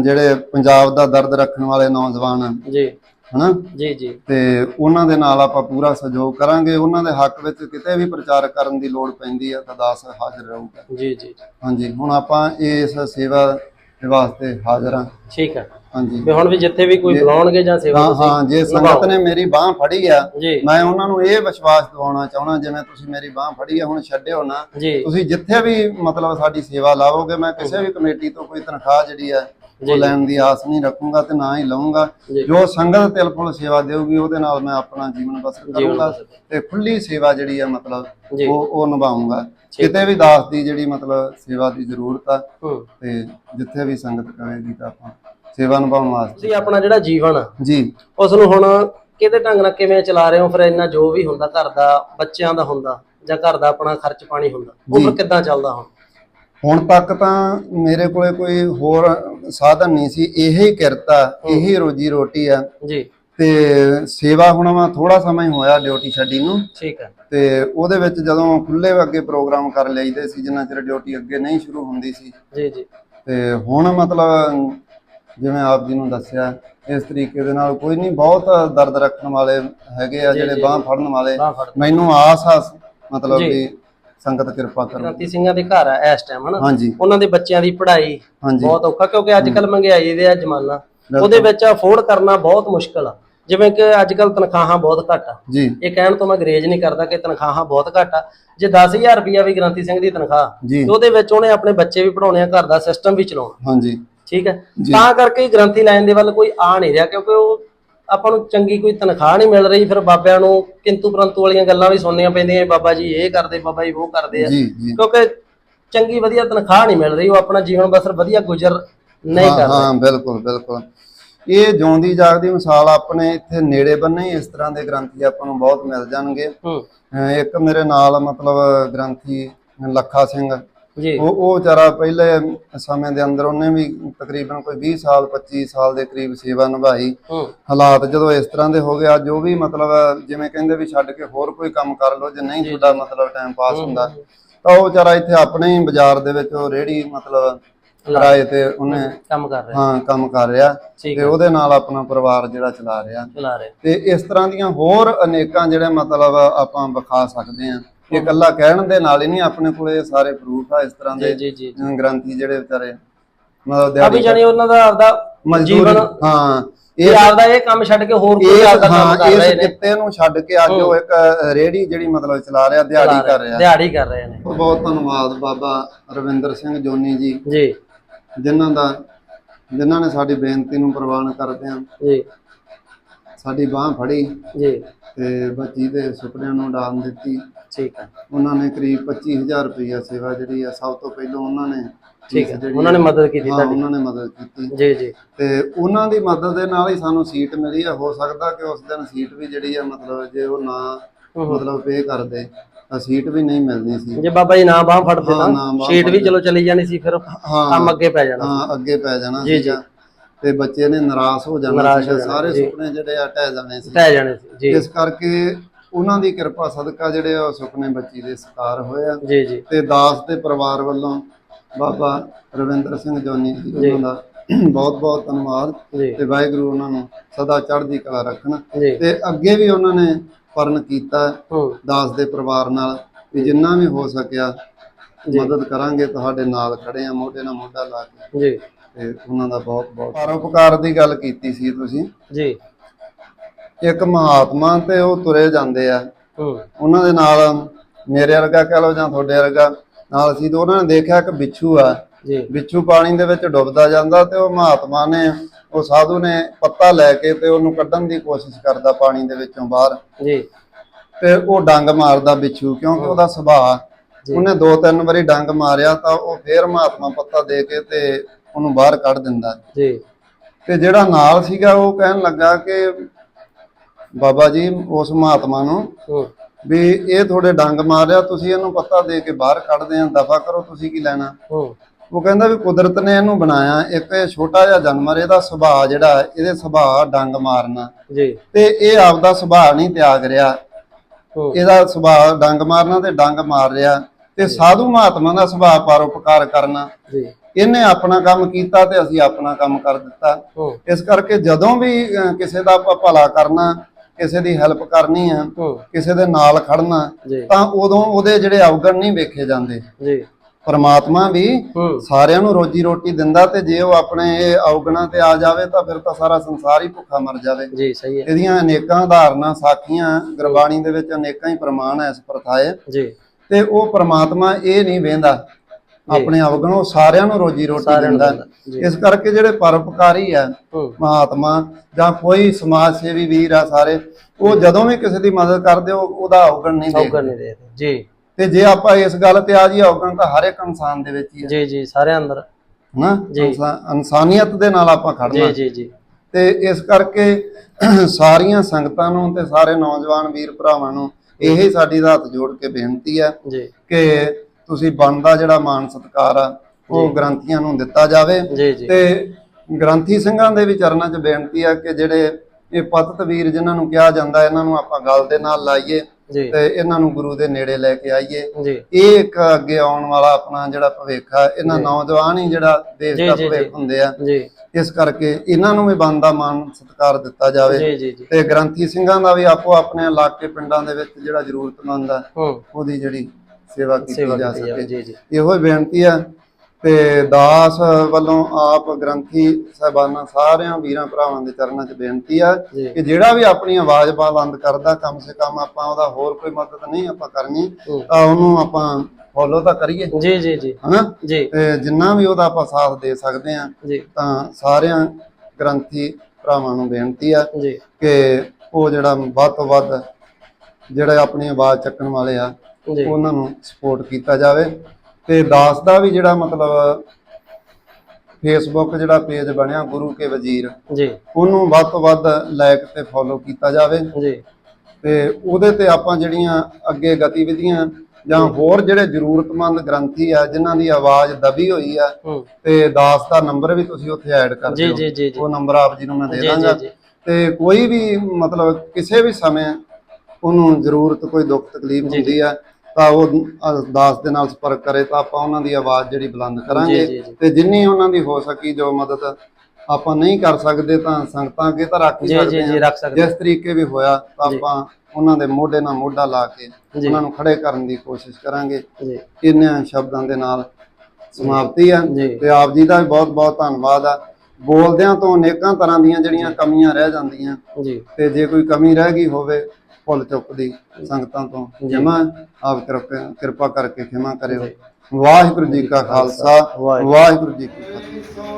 ਜਿਹੜੇ ਪੰਜਾਬ ਦਾ ਦਰਦ ਰੱਖਣ ਵਾਲੇ ਨੌਜਵਾਨ ਆ, ਜੀ। ਹਨਾ? ਜੀ ਜੀ। ਤੇ ਉਹਨਾਂ ਦੇ ਨਾਲ ਆਪਾਂ ਪੂਰਾ ਸਹਿਯੋਗ ਕਰਾਂਗੇ। ਉਹਨਾਂ ਦੇ ਹੱਕ ਵਿੱਚ ਕਿਤੇ ਵੀ ਪ੍ਰਚਾਰ ਕਰਨ ਦੀ ਲੋੜ ਪੈਂਦੀ ਆ ਤਾਂ ਦਾਸ ਹਾਜ਼ਰ ਰਹੂਗਾ। ਜੀ ਜੀ। ਹਾਂਜੀ ਹੁਣ ਆਪਾਂ ਇਸ ਸੇਵਾ ਦੇ ਵਾਸਤੇ ਹਾਜ਼ਰ ਹਾਂ। ਠੀਕ ਹੈ ਹਾਂਜੀ। ਵੀ ਹੁਣ ਵੀ ਜਿੱਥੇ ਵੀ ਕੋਈ ਬੁਲਾਉਣਗੇ ਜਾਂ ਸੇਵਾ ਹਾਂ ਹਾਂ ਜੇ ਸੰਗਤ ਨੇ ਮੇਰੀ ਬਾਹ ਫੜੀ ਆ ਮੈਂ ਉਹਨਾਂ ਨੂੰ ਇਹ ਵਿਸ਼ਵਾਸ ਦਿਵਾਉਣਾ ਚਾਹਣਾ ਜਿਵੇਂ ਤੁਸੀਂ ਮੇਰੀ ਬਾਹ ਫੜੀ ਆ ਹੁਣ ਛੱਡਿਓ ਨਾ। ਤੁਸੀਂ ਜਿੱਥੇ ਵੀ ਮਤਲਬ ਸਾਡੀ ਸੇਵਾ ਲਾਓਗੇ ਮੈਂ ਕਿਸੇ ਵੀ ਕਮੇਟੀ ਤੋਂ ਕੋਈ ਤਨਖਾਹ ਜਿਹੜੀ ਆ ਉਹ ਲੈਣ ਦੀ ਆਸ ਨਹੀਂ ਰੱਖੂੰਗਾ ਤੇ ਨਾ ਹੀ ਲਵਾਂਗਾ ਜੀ। ਸੰਗਤ ਤਿਲ ਫੁੱਲ ਸੇਵਾ ਦੇਊਗੀ ਉਹਦੇ ਨਾਲ ਮੈਂ ਆਪਣਾ ਜੀਵਨ ਬਸਰ ਕਰੂੰਗਾ। ਤੇ ਖੁੱਲੀ ਸੇਵਾ ਜਿਹੜੀ ਆ ਮਤਲਬ। ਉਹ ਉਹ ਨਿਭਾਉਂਗਾ ਕਿਤੇ ਵੀ ਦਾਸ ਦੀ ਜਿਹੜੀ ਮਤਲਬ ਸੇਵਾ ਦੀ ਜ਼ਰੂਰਤ ਆ ਤੇ ਜਿੱਥੇ ਵੀ ਸੰਗਤ ਕਹੇਗੀ ਤਾਂ ਆਪਾਂ ਸੇਵਾ ਨਿਭਾਉਣ ਵਾਸਤੇ ਤੁਸੀਂ ਆਪਣਾ ਜਿਹੜਾ ਜੀਵਨ ਆ ਜੀ। ਉਸ ਨੂੰ ਹੁਣ ਕਿਹਦੇ ਢੰਗ ਨਾਲ ਕਿਵੇਂ ਚਲਾ ਰਹੇ ਹੋ? ਫਿਰ ਇੰਨਾ ਜੋ ਵੀ ਹੁੰਦਾ ਘਰ ਦਾ ਬੱਚਿਆਂ ਦਾ ਹੁੰਦਾ ਜਾਂ ਘਰ ਦਾ ਆਪਣਾ ਖਰਚ ਪਾਣੀ ਹੁੰਦਾ ਉਹ ਫਿਰ ਕਿੱਦਾਂ ਚੱਲਦਾ ਹੁਣ? ਹੁਣ ਤੱਕ ਤਾਂ ਮੇਰੇ ਕੋਲੇ ਕੋਈ ਹੋਰ ਸਾਧਨ ਨਹੀਂ ਸੀ। ਇਹੀ ਕਿਰਤਾ ਇਹੀ ਰੋਜੀ ਰੋਟੀ ਆ। ਜੀ। ਤੇ ਸੇਵਾ ਹੁਣ ਮੈਂ ਥੋੜਾ ਸਮਾਂ ਹੀ ਹੋਇਆ ਡਿਊਟੀ ਛੱਡੀ ਨੂੰ। ਠੀਕ ਹੈ ਤੇ ਉਹਦੇ ਵਿੱਚ ਜਦੋਂ ਖੁੱਲੇ ਅੱਗੇ ਪ੍ਰੋਗਰਾਮ ਕਰ ਲਈਦੇ ਸੀ ਜਿੰਨਾ ਚਿਰ ਡਿਊਟੀ ਅੱਗੇ ਨਹੀਂ ਸ਼ੁਰੂ ਹੁੰਦੀ ਸੀ। ਜੀ ਜੀ। ਤੇ ਹੁਣ ਮਤਲਬ ਜਿਵੇਂ ਆਪ ਜੀ ਨੂੰ ਦੱਸਿਆ ਇਸ ਤਰੀਕੇ ਦੇ ਨਾਲ ਕੋਈ ਨਹੀਂ ਬਹੁਤ ਦਰਦ ਰੱਖਣ ਵਾਲੇ ਹੈਗੇ ਆ ਜਿਹੜੇ ਬਾਹ ਫੜਨ ਵਾਲੇ। ਮੈਨੂੰ ਆਸ ਆ ਮਤਲਬ ਵੀ ਸੰਗਤ ਕਿਰਪਾ ਕਰੂ। ਕ੍ਰਾਂਤੀ ਸਿੰਘਾਂ ਦੇ ਘਰ ਆ ਇਸ ਟਾਈਮ ਹਨਾ? ਹਾਂਜੀ। ਉਹਨਾਂ ਦੇ ਬੱਚਿਆਂ ਦੀ ਪੜ੍ਹਾਈ ਬਹੁਤ ਔਖਾ ਕਿਉਂਕਿ ਅੱਜ ਕੱਲ ਮਹਿੰਗਾਈ ਦਾ ਜ਼ਮਾਨਾ। ਉਹਦੇ ਵਿੱਚ ਅਫੋਰਡ ਕਰਨਾ ਬਹੁਤ ਮੁਸ਼ਕਲ ਆ। ਜਿਵੇਂ ਕਿ ਅੱਜ ਕੱਲ ਤਨਖਾਹਾਂ ਬਹੁਤ ਘੱਟ ਆ। ਇਹ ਕਹਿਣ ਤੋਂ ਮੈਂ ਗਰੇਜ ਨਹੀਂ ਕਰਦਾ ਕਿ ਤਨਖਾਹਾਂ ਬਹੁਤ ਘੱਟ ਆ। ਜੇ 10000 ਰੁਪਇਆ ਵੀ ਗ੍ਰੰਥੀ ਸਿੰਘ ਦੀ ਤਨਖਾਹ ਤੇ ਉਹਦੇ ਵਿੱਚ ਉਹਨੇ ਆਪਣੇ ਬੱਚੇ ਵੀ ਪੜਾਉਣੇ ਆ ਘਰ ਦਾ ਸਿਸਟਮ ਵੀ ਚਲਾਉਣਾ। ਹਾਂਜੀ। ਠੀਕ ਹੈ। ਤਾਂ ਕਰਕੇ ਹੀ ਗ੍ਰੰਥੀ ਲਾਈਨ ਦੇ ਵੱਲ ਕੋਈ ਆ ਨਹੀਂ ਰਿਹਾ ਕਿਉਂਕਿ ਉਹ ਆਪਾਂ ਨੂੰ ਚੰਗੀ ਕੋਈ ਤਨਖਾਹ ਨਹੀਂ ਮਿਲ ਰਹੀ। ਫਿਰ ਬਾਬਿਆਂ ਨੂੰ ਕਿੰਤੂ ਪਰੰਤੂ ਵਾਲੀਆਂ ਗੱਲਾਂ ਵੀ ਸੁਣਨੀਆਂ ਪੈਂਦੀਆਂ ਬਾਬਾ ਜੀ ਇਹ ਕਰਦੇ ਬਾਬਾ ਜੀ ਉਹ ਕਰਦੇ ਆ। ਕਿਉਂਕਿ ਚੰਗੀ ਵਧੀਆ ਤਨਖਾਹ ਨਹੀਂ ਮਿਲ ਰਹੀ ਉਹ ਆਪਣਾ ਜੀਵਨ ਬਸਰ ਵਧੀਆ ਗੁਜ਼ਰ ਨਹੀਂ ਕਰ ਹਾਂ ਬਿਲਕੁਲ ਬਿਲਕੁਲ। ਇਹ ਜਿਉਂਦੀ ਜਾਗਦੀ ਮਿਸਾਲ ਆਪਣੇ ਇੱਥੇ ਨੇੜੇ ਬੰਨੇ ਇਸ ਤਰ੍ਹਾਂ ਦੇ ਗ੍ਰੰਥੀ ਆਪਾਂ ਨੂੰ ਬਹੁਤ ਮਿਲ ਜਾਣਗੇ। ਇੱਕ ਮੇਰੇ ਨਾਲ ਮਤਲਬ ਗ੍ਰੰਥੀ ਲੱਖਾ ਸਿੰਘ ਜੀ। ਉਹ ਉਹ ਵਿਚਾਰਾ ਪਹਿਲੇ ਸਮੇਂ ਦੇ ਅੰਦਰ ਉਹਨੇ ਵੀ ਤਕਰੀਬਨ ਕੋਈ 20 ਸਾਲ 25 ਸਾਲ ਦੇ ਕਰੀਬ ਸੇਵਾ ਨਿਭਾਈ। ਹਾਲਾਤ ਜਦੋਂ ਇਸ ਤਰ੍ਹਾਂ ਦੇ ਹੋ ਗਏ ਜੋ ਵੀ ਮਤਲਬ ਜਿਵੇਂ ਕਹਿੰਦੇ ਵੀ ਛੱਡ ਕੇ ਹੋਰ ਕੋਈ ਕੰਮ ਕਰ ਲਓ ਜੇ ਨਹੀਂ ਤੁਹਾਡਾ ਮਤਲਬ ਟਾਈਮ ਪਾਸ ਹੁੰਦਾ ਤਾਂ ਉਹ ਵਿਚਾਰਾ ਇੱਥੇ ਆਪਣੇ ਹੀ ਬਾਜ਼ਾਰ ਦੇ ਵਿੱਚ ਉਹ ਰੇੜੀ ਮਤਲਬ ਕਿਰਾਏ ਤੇ ਉਹਨੇ ਕੰਮ ਕਰ ਰਹੇ। ਹਾਂ ਕੰਮ ਕਰ ਰਿਹਾ ਤੇ ਉਹਦੇ ਨਾਲ ਆਪਣਾ ਪਰਿਵਾਰ ਜਿਹੜਾ ਚਲਾ ਰਿਹਾ। ਚਲਾ ਰਹੇ। ਤੇ ਇਸ ਤਰ੍ਹਾਂ ਦੀਆਂ ਹੋਰ ਅਨੇਕਾਂ ਜਿਹੜੇ ਮਤਲਬ ਆਪਾਂ ਵਿਖਾ ਸਕਦੇ ਆ ਇਹ ਇਕੱਲਾ ਕਹਿਣ ਦੇ ਨਾਲ ਹੀ ਨਹੀਂ ਆਪਣੇ ਕੋਲੇ ਸਾਰੇ ਪ੍ਰੂਫ ਆ ਇਸ ਤਰ੍ਹਾਂ ਦੇ ਜੀ ਜੀ ਗ੍ਰੰਥੀ ਜਿਹੜੇ ਵਿਚਾਰੇ ਮਤਲਬ ਦਿਹਾੜੀ ਜਾਨੀ ਉਹਨਾਂ ਦਾ ਆਪਦਾ ਜੀਵਨ ਹਾਂ। ਇਹ ਆਪਦਾ ਇਹ ਕੰਮ ਛੱਡ ਕੇ ਹੋਰ ਕੋਈ ਆਪਦਾ ਕੰਮ ਕਰ ਰਹੇ ਇਸ ਨੇ। ਕਿੱਤੇ ਨੂੰ ਛੱਡ ਕੇ ਅੱਜ ਉਹ ਇੱਕ ਰੇੜੀ ਜਿਹੜੀ ਮਤਲਬ ਚਲਾ ਰਿਹਾ ਦਿਹਾੜੀ ਕਰ ਰਿਹਾ। ਦਿਹਾੜੀ ਕਰ ਰਹੇ ਨੇ। ਬਹੁਤ ਧੰਨਵਾਦ ਬਾਬਾ ਰਵਿੰਦਰ ਸਿੰਘ ਜੋਨੀ ਜੀ। ਜੀ। ਜਿਨ੍ਹਾਂ ਦਾ ਜਿਨ੍ਹਾਂ ਨੇ ਸਾਡੀ ਬੇਨਤੀ ਨੂੰ ਪ੍ਰਵਾਨ ਕਰਦਿਆਂ ਜੀ। ਸਾਡੀ ਬਾਹ ਫੜੀ ਜੀ। ਤੇ ਬੱਚੀ ਦੇ ਸੁਪਨਿਆਂ ਨੂੰ ਉਡਾਨ ਦਿੱਤੀ। ਠੀਕ ਹੈ। ਉਹਨਾਂ ਨੇ ਕਰੀਬ 25000 ਰੁਪਈਆ ਸੇਵਾ ਜਿਹੜੀ ਆ ਸਭ ਤੋਂ ਪਹਿਲਾਂ ਉਹਨਾਂ ਨੇ ਠੀਕ ਹੈ। ਉਹਨਾਂ ਨੇ ਮਦਦ ਕੀਤੀ ਹਾਂ ਤੁਹਾਡੀ। ਉਹਨਾਂ ਨੇ ਮਦਦ ਕੀਤੀ। ਜੀ ਜੀ। ਤੇ ਉਹਨਾਂ ਦੀ ਮਦਦ ਦੇ ਨਾਲ ਹੀ ਸਾਨੂੰ ਸੀਟ ਮਿਲੀ ਆ। ਹੋ ਸਕਦਾ ਕਿ ਉਸ ਦਿਨ ਸੀਟ ਵੀ ਜਿਹੜੀ ਆ ਮਤਲਬ ਜੇ ਉਹ ਨਾ ਮਤਲਬ ਪੇ ਕਰਦੇ ਤਾਂ ਸੀਟ ਵੀ ਨਹੀਂ ਮਿਲਣੀ ਸੀ। ਜੇ ਬਾਬਾ ਜੀ ਨਾ ਬਾਹ ਫੜਦੇ ਹਾਂ, ਨਾ ਤਾਂ ਬਾਂਹ ਸ਼ੀਟ ਵੀ ਚਲੋ ਚਲੀ ਜਾਣੀ ਸੀ ਫਿਰ ਕੰਮ ਅੱਗੇ ਪੈ ਜਾਣਾ ਹਾਂ ਅੱਗੇ ਪੈ ਜਾਣਾ ਜੀ, ਸੀਗਾ। ਤੇ ਬੱਚੇ ਨੇ ਨਿਰਾਸ਼ ਹੋ ਜਾਣਾ ਸੀਗਾ। ਸਾਰੇ ਜੀ। ਸੁਪਨੇ ਜਿਹੜੇ ਆ ਟਹਿ ਜਾਣੇ ਸੀ। ਪੈ ਜਾਣੇ ਸੀ। ਜੀ। ਇਸ ਕਰਕੇ ਉਹਨਾਂ ਦੀ ਕਿਰਪਾ ਸਦਕਾ ਜਿਹੜੇ ਉਹ ਸੁਪਨੇ ਬੱਚੀ ਦੇ ਸਾਕਾਰ ਹੋਏ ਆ। ਜੀ ਜੀ। ਤੇ ਦਾਸ ਦੇ ਪਰਿਵਾਰ ਵੱਲੋਂ ਬਾਬਾ ਰਵਿੰਦਰ ਸਿੰਘ ਜੋਨੀ ਜੀ ਉਹਨਾਂ ਦਾ ਬਹੁਤ ਬਹੁਤ ਧੰਨਵਾਦ ਤੇ ਵਾਹਿਗੁਰੂ ਉਹਨਾਂ ਨੂੰ ਸਦਾ ਚੜ੍ਹਦੀ ਕਲਾ ਰੱਖਣ। ਤੇ ਅੱਗੇ ਵੀ ਉਹਨਾਂ ਨੇ ਪਰਨ ਕੀਤਾ ਦਾਸ ਦੇ ਪਰਿਵਾਰ ਨਾਲ ਵੀ ਜਿੰਨਾ ਵੀ ਹੋ ਸਕਿਆ ਮਦਦ ਕਰਾਂਗੇ ਤੁਹਾਡੇ ਨਾਲ ਖੜੇ ਆ ਮੋਢੇ ਨਾਲ ਮੋਢਾ ਲਾ ਕੇ। ਜੀ। ਤੇ ਉਹਨਾਂ ਦਾ ਬਹੁਤ ਬਹੁਤ ਪਰਉਪਕਾਰ ਦੀ ਗੱਲ ਕੀਤੀ ਸੀ ਤੁਸੀਂ। ਜੀ। ਇੱਕ ਮਹਾਤਮਾ ਤੇ ਉਹ ਤੁਰੇ ਜਾਂਦੇ ਆ। ਉਹਨਾਂ ਦੇ ਨਾਲ ਮੇਰੇ ਵਰਗਾ ਕਹ ਲਓ ਜਾਂ ਤੁਹਾਡੇ ਵਰਗਾ ਨਾਲ ਸੀ ਤੇ ਉਹਨਾਂ ਨੇ ਦੇਖਿਆ ਕਿ ਬਿੱਛੂ ਆ। ਬਿੱਛੂ ਪਾਣੀ ਦੇ ਵਿੱਚ ਡੁੱਬਦਾ ਜਾਂਦਾ ਤੇ ਉਹ ਮਹਾਤਮਾ ਨੇ ਉਹ ਸਾਧੂ ਨੇ ਪੱਤਾ ਲੈ ਕੇ ਤੇ ਉਹਨੂੰ ਕੱਢਣ ਦੀ ਕੋਸ਼ਿਸ਼ ਕਰਦਾ ਪਾਣੀ ਦੇ ਵਿੱਚੋਂ ਬਾਹਰ। ਜੀ। ਤੇ ਉਹ ਡੰਗ ਮਾਰਦਾ ਬਿੱਛੂ ਕਿਉਂਕਿ ਉਹਦਾ ਸੁਭਾਅ ਉਹਨੇ ਦੋ ਤਿੰਨ ਵਾਰੀ ਡੰਗ ਮਾਰਿਆ ਤਾਂ ਉਹ ਫੇਰ ਮਹਾਤਮਾ ਪੱਤਾ ਦੇ ਕੇ ਤੇ ਉਹਨੂੰ ਬਾਹਰ ਕੱਢ ਦਿੰਦਾ। ਜੀ। ਤੇ ਜਿਹੜਾ ਨਾਲ ਸੀਗਾ ਉਹ ਕਹਿਣ ਲੱਗਾ ਕਿ ਬਾਬਾ ਜੀ ਉਸ ਮਹਾਤਮਾ ਨੂੰ ਵੀ ਇਹ ਤੁਹਾਡੇ ਡੰਗ ਮਾਰਿਆ ਤੁਸੀਂ ਇਹਨੂੰ ਪੱਤਾ ਦੇ ਕੇ ਬਾਹਰ ਕੱਢਦੇ ਆ ਦਫਾ ਕਰੋ ਤੁਸੀਂ ਕੀ ਲੈਣਾ? ਉਹ ਕਹਿੰਦਾ ਵੀ ਕੁਦਰਤ ਨੇ ਇਹਨੂੰ ਬਣਾਇਆ ਇੱਕ ਇਹ ਛੋਟਾ ਜਿਹਾ ਜਾਨਵਰ ਇਹਦਾ ਸੁਭਾਅ ਜਿਹੜਾ ਇਹਦੇ ਸੁਭਾਅ ਡੰਗ ਮਾਰਨਾ। ਜੀ। ਤੇ ਇਹ ਆਪਦਾ ਸੁਭਾਅ ਨਹੀਂ ਤਿਆਗ ਰਿਹਾ। ਇਹਦਾ ਸੁਭਾਅ ਡੰਗ ਮਾਰਨਾ ਤੇ ਡੰਗ ਮਾਰ ਰਿਹਾ। ਤੇ ਸਾਧੂ ਮਹਾਤਮਾ ਦਾ ਸੁਭਾਅ ਪਰਉਪਕਾਰ ਕਰਨਾ। ਜੀ। ਇਹਨੇ ਆਪਣਾ ਕੰਮ ਕੀਤਾ ਤੇ ਅਸੀਂ ਆਪਣਾ ਕੰਮ ਕਰ ਦਿੱਤਾ। ਇਸ ਕਰਕੇ ਜਦੋਂ ਵੀ ਕਿਸੇ ਦਾ ਆਪਾਂ ਭਲਾ ਕਰਨਾ ਕਿਸੇ ਦੀ ਹੈਲਪ ਕਰਨੀ ਆ ਕਿਸੇ ਦੇ ਨਾਲ ਖੜਨਾ ਤਾਂ ਉਦੋਂ ਉਹਦੇ ਜਿਹੜੇ ਅਵਗਣ ਨਹੀਂ ਵੇਖੇ ਜਾਂਦੇ। ਜੀ। ਪਰਮਾਤਮਾ ਵੀ ਸਾਰਿਆਂ ਨੂੰ ਰੋਜੀ ਰੋਟੀ ਦਿੰਦਾ ਤੇ ਜੇ ਉਹ ਆਪਣੇ ਇਹ ਅਵਗਣਾਂ ਤੇ ਆ ਜਾਵੇ ਤਾਂ ਫਿਰ ਤਾਂ ਸਾਰਾ ਸੰਸਾਰ ਹੀ ਭੁੱਖਾ ਮਰ ਜਾਵੇ। ਜੀ ਸਹੀ ਹੈ। ਇਹਦੀਆਂ ਅਨੇਕਾਂ ਉਦਾਹਰਨਾਂ ਸਾਖੀਆਂ ਗੁਰਬਾਣੀ ਦੇ ਵਿੱਚ ਅਨੇਕਾਂ ਹੀ ਪ੍ਰਮਾਣ ਐ ਇਸ ਪ੍ਰਥਾਏ। ਜੀ। ਤੇ ਉਹ ਪ੍ਰਮਾਤਮਾ ਇਹ ਨਹੀਂ ਵੇਂਦਾ ਆਪਣੇ ਅਵਗਣੋਂ ਸਾਰਿਆਂ ਨੂੰ ਰੋਜੀ ਰੋਟੀ ਸਾਰਿਆਂ ਦਿੰਦਾ। ਇਸ ਕਰਕੇ ਜਿਹੜੇ ਪਰਉਪਕਾਰੀ ਆ ਮਹਾਤਮਾ ਜਾਂ ਕੋਈ ਸਮਾਜ ਸੇਵੀ ਵੀਰ ਆ ਸਾਰੇ ਉਹ ਜਦੋਂ ਵੀ ਕਿਸੇ ਦੀ ਮਦਦ ਕਰਦੇ ਉਹ ਉਹਦਾ ਅਵਗਣ ਨਹੀਂ ਦੇਖਦੇ ਸੌਗਰ ਨਹੀਂ ਦੇ ਜੀ। ਤੇ ਜੇ ਆਪਾਂ ਇਸ ਗੱਲ ਤੇ ਆ ਜੀ ਅਵਗਣ ਤਾਂ ਹਰ ਇੱਕ ਇਨਸਾਨ ਦੇ ਵਿੱਚ ਹੀ ਹੈ ਜੀ ਜੀ ਸਾਰੇ ਅੰਦਰ। ਹਨਾ? ਇਨਸਾਨੀਅਤ ਦੇ ਨਾਲ ਆਪਾਂ ਖੜਨਾ। ਜੀ ਜੀ ਜੀ। ਤੇ ਇਸ ਕਰਕੇ ਸਾਰੀਆਂ ਸੰਗਤਾਂ ਨੂੰ ਤੇ ਸਾਰੇ ਨੌਜਵਾਨ ਵੀਰ ਭਰਾਵਾਂ ਨੂੰ ਇਹੀ ਸਾਡੀ ਹੱਥ ਜੋੜ ਕੇ ਬੇਨਤੀ ਹੈ ਜੀ। ਕਿ ਤੁਸੀਂ ਬਣਦਾ ਜਿਹੜਾ ਮਾਨ ਸਤਕਾਰ ਆ ਉਹ ਗ੍ਰੰਥੀਆਂ ਨੂੰ ਦਿੱਤਾ ਜਾਵੇ। ਤੇ ਗ੍ਰੰਥੀ ਸਿੰਘਾਂ ਦੇ ਵੀ ਚਰਨਾਂ 'ਚ ਬੇਨਤੀ ਆ ਕਿ ਜਿਹੜੇ ਇਹ ਪਤਤ ਵੀਰ ਜਿਨ੍ਹਾਂ ਨੂੰ ਕਿਹਾ ਜਾਂਦਾ ਇਹਨਾਂ ਨੂੰ ਆਪਾਂ ਗੱਲ ਦੇ ਨਾਲ ਲਾਈਏ ਤੇ ਇਹਨਾਂ ਨੂੰ ਗੁਰੂ ਦੇ ਨੇੜੇ ਲੈ ਕੇ ਆਈਏ। ਇਹ ਇੱਕ ਅੱਗੇ ਆਉਣ ਵਾਲਾ ਆਪਣਾ ਜਿਹੜਾ ਭਵਿੱਖ ਆ ਇਹਨਾਂ ਨੌਜਵਾਨ ਹੀ ਜਿਹੜਾ ਦੇਸ਼ ਦਾ ਭਵਿੱਖ। ਹੁੰਦੇ ਆ। ਇਸ ਕਰਕੇ ਇਹਨਾਂ ਨੂੰ ਵੀ ਬਣਦਾ ਮਾਨ ਸਤਿਕਾਰ ਦਿੱਤਾ ਜਾਵੇ। ਤੇ ਗ੍ਰੰਥੀ ਸਿੰਘਾਂ ਦਾ ਵੀ ਆਪੋ ਆਪਣੇ ਇਲਾਕੇ ਪਿੰਡਾਂ ਦੇ ਵਿੱਚ ਜਿਹੜਾ ਜ਼ਰੂਰਤਮੰਦ ਆ ਉਹਦੀ ਜਿਹੜੀ ਸੇਵਾ ਕੀਤੀ ਜਾ ਸਕੇ। ਇਹੋ ਬੇਨਤੀ ਆ ਤੇ ਦਾਸ ਵੱਲੋਂ ਆਪ ਗ੍ਰੰਥੀ ਸਾਹਿਬਾਨਾਂ ਸਾਰਿਆਂ ਵੀਰਾਂ ਭਰਾਵਾਂ ਦੇ ਚਰਨਾਂ 'ਚ ਬੇਨਤੀ ਆ। ਕਿ ਜਿਹੜਾ ਵੀ ਆਪਣੀ ਆਵਾਜ਼ ਬੁਲੰਦ ਕਰਦਾ ਕਮ ਸੇ ਕਮ ਆਪਾਂ ਉਹਦਾ ਹੋਰ ਕੋਈ ਮਦਦ ਨਹੀਂ ਆਪਾਂ ਕਰਨੀ। ਤਾਂ ਉਹਨੂੰ ਆਪਾਂ ਫੋਲੋ ਤਾਂ ਕਰੀਏ। ਜੀ ਜੀ ਜੀ। ਹਨਾ? ਜੀ। ਤੇ ਜਿੰਨਾ ਵੀ ਉਹਦਾ ਆਪਾਂ ਸਾਥ ਦੇ ਸਕਦੇ ਆ ਤਾਂ ਸਾਰਿਆਂ ਗ੍ਰੰਥੀ ਭਰਾਵਾਂ ਨੂੰ ਬੇਨਤੀ ਆ ਕਿ ਉਹ ਜਿਹੜਾ ਵੱਧ ਤੋਂ ਵੱਧ ਜਿਹੜੇ ਆਪਣੀ ਆਵਾਜ਼ ਚੱਕਣ ਵਾਲੇ ਆ ਉਹਨਾਂ ਨੂੰ ਸਪੋਰਟ ਕੀਤਾ ਜਾਵੇ। ਤੇ ਦਾਸ ਦਾ ਵੀ ਜਿਹੜਾ ਮਤਲਬ ਫੇਸਬੁੱਕ ਜਿਹੜਾ ਪੇਜ ਬਣਿਆ ਗੁਰੂ ਕੇ ਵਜ਼ੀਰ ਜੀ। ਉਹਨੂੰ ਵੱਧ ਤੋਂ ਵੱਧ ਲਾਇਕ ਤੇ ਫੋਲੋ ਕੀਤਾ ਜਾਵੇ। ਜੀ। ਤੇ ਉਹਦੇ ਤੇ ਆਪਾਂ ਜਿਹੜੀਆਂ ਅੱਗੇ ਗਤੀਵਿਧੀਆਂ ਜਾਂ ਹੋਰ ਜਿਹੜੇ ਜ਼ਰੂਰਤਮੰਦ ਗ੍ਰੰਥੀ ਆ ਜਿਨ੍ਹਾਂ ਦੀ ਆਵਾਜ਼ ਦਬੀ ਹੋਈ ਆ ਤੇ ਦਾਸ ਦਾ ਨੰਬਰ ਵੀ ਤੁਸੀਂ ਉੱਥੇ ਐਡ ਕਰ ਦਿਓ। ਜੀ ਜੀ ਜੀ। ਉਹ ਨੰਬਰ ਆਪ ਜੀ ਨੂੰ ਮੈਂ ਦੇ ਦਾਂਗਾ। ਤੇ ਕੋਈ ਵੀ ਮਤਲਬ ਕਿਸੇ ਵੀ ਸਮੇਂ ਉਹਨੂੰ ਜ਼ਰੂਰਤ ਕੋਈ ਦੁੱਖ ਤਕਲੀਫ ਹੁੰਦੀ ਆ ਤਾਂ ਉਹ ਅ, ਦਾਸ ਦੇ ਨਾਲ ਸੰਪਰਕ ਕਰੇ ਤਾਂ ਆਪਾਂ ਉਹਨਾਂ ਦੀ ਆਵਾਜ਼ ਜਿਹੜੀ ਬੁਲੰਦ ਕਰਾਂਗੇ। ਤੇ ਜਿੰਨੀ ਉਹਨਾਂ ਦੀ ਹੋ ਸਕੀ ਜੋ ਮਦਦ ਆਪਾਂ ਨਹੀਂ ਕਰ ਸਕਦੇ ਤਾਂ ਸੰਗਤਾਂ ਅੱਗੇ ਤਾਂ ਰੱਖ ਹੀ ਸਕਦੇ ਸਕਦੇ ਜਿਸ ਤਰੀਕੇ ਵੀ ਹੋਇਆ ਤਾਂ ਆਪਾਂ ਉਹਨਾਂ ਦੇ ਮੋਢੇ ਨਾਲ ਮੋਢਾ ਲਾ ਕੇ। ਉਹਨਾਂ ਨੂੰ ਖੜੇ ਕਰਨ ਦੀ ਕੋਸ਼ਿਸ਼ ਕਰਾਂਗੇ। ਜੀ। ਇਹਨਾਂ ਸ਼ਬਦਾਂ ਦੇ ਨਾਲ ਸਮਾਪਤੀ ਆ। ਤੇ ਆਪ ਜੀ ਦਾ ਵੀ ਬਹੁਤ ਬਹੁਤ ਧੰਨਵਾਦ ਆ। ਬੋਲਦਿਆਂ ਤੋਂ ਅਨੇਕਾਂ ਤਰ੍ਹਾਂ ਦੀਆਂ ਜਿਹੜੀਆਂ ਕਮੀਆਂ ਰਹਿ ਜਾਂਦੀਆਂ ਜੀ। ਤੇ ਜੇ ਕੋਈ ਕਮੀ ਰਹਿ ਗਈ ਹੋਵੇ ਭੁੱਲ ਚੁੱਕ ਦੀ ਸੰਗਤਾਂ ਤੋਂ ਜਮਾ ਆਪ ਕਿਰਪਾ ਕਿਰਪਾ ਕਰਕੇ ਖਿਮਾ ਕਰਿਓ। ਵਾਹਿਗੁਰੂ ਜੀ ਕਾ ਖਾਲਸਾ ਵਾਹਿਗੁਰੂ। ਵਾਹਿਗੁਰੂ ਜੀ ਕੀ ਫਤਿਹ।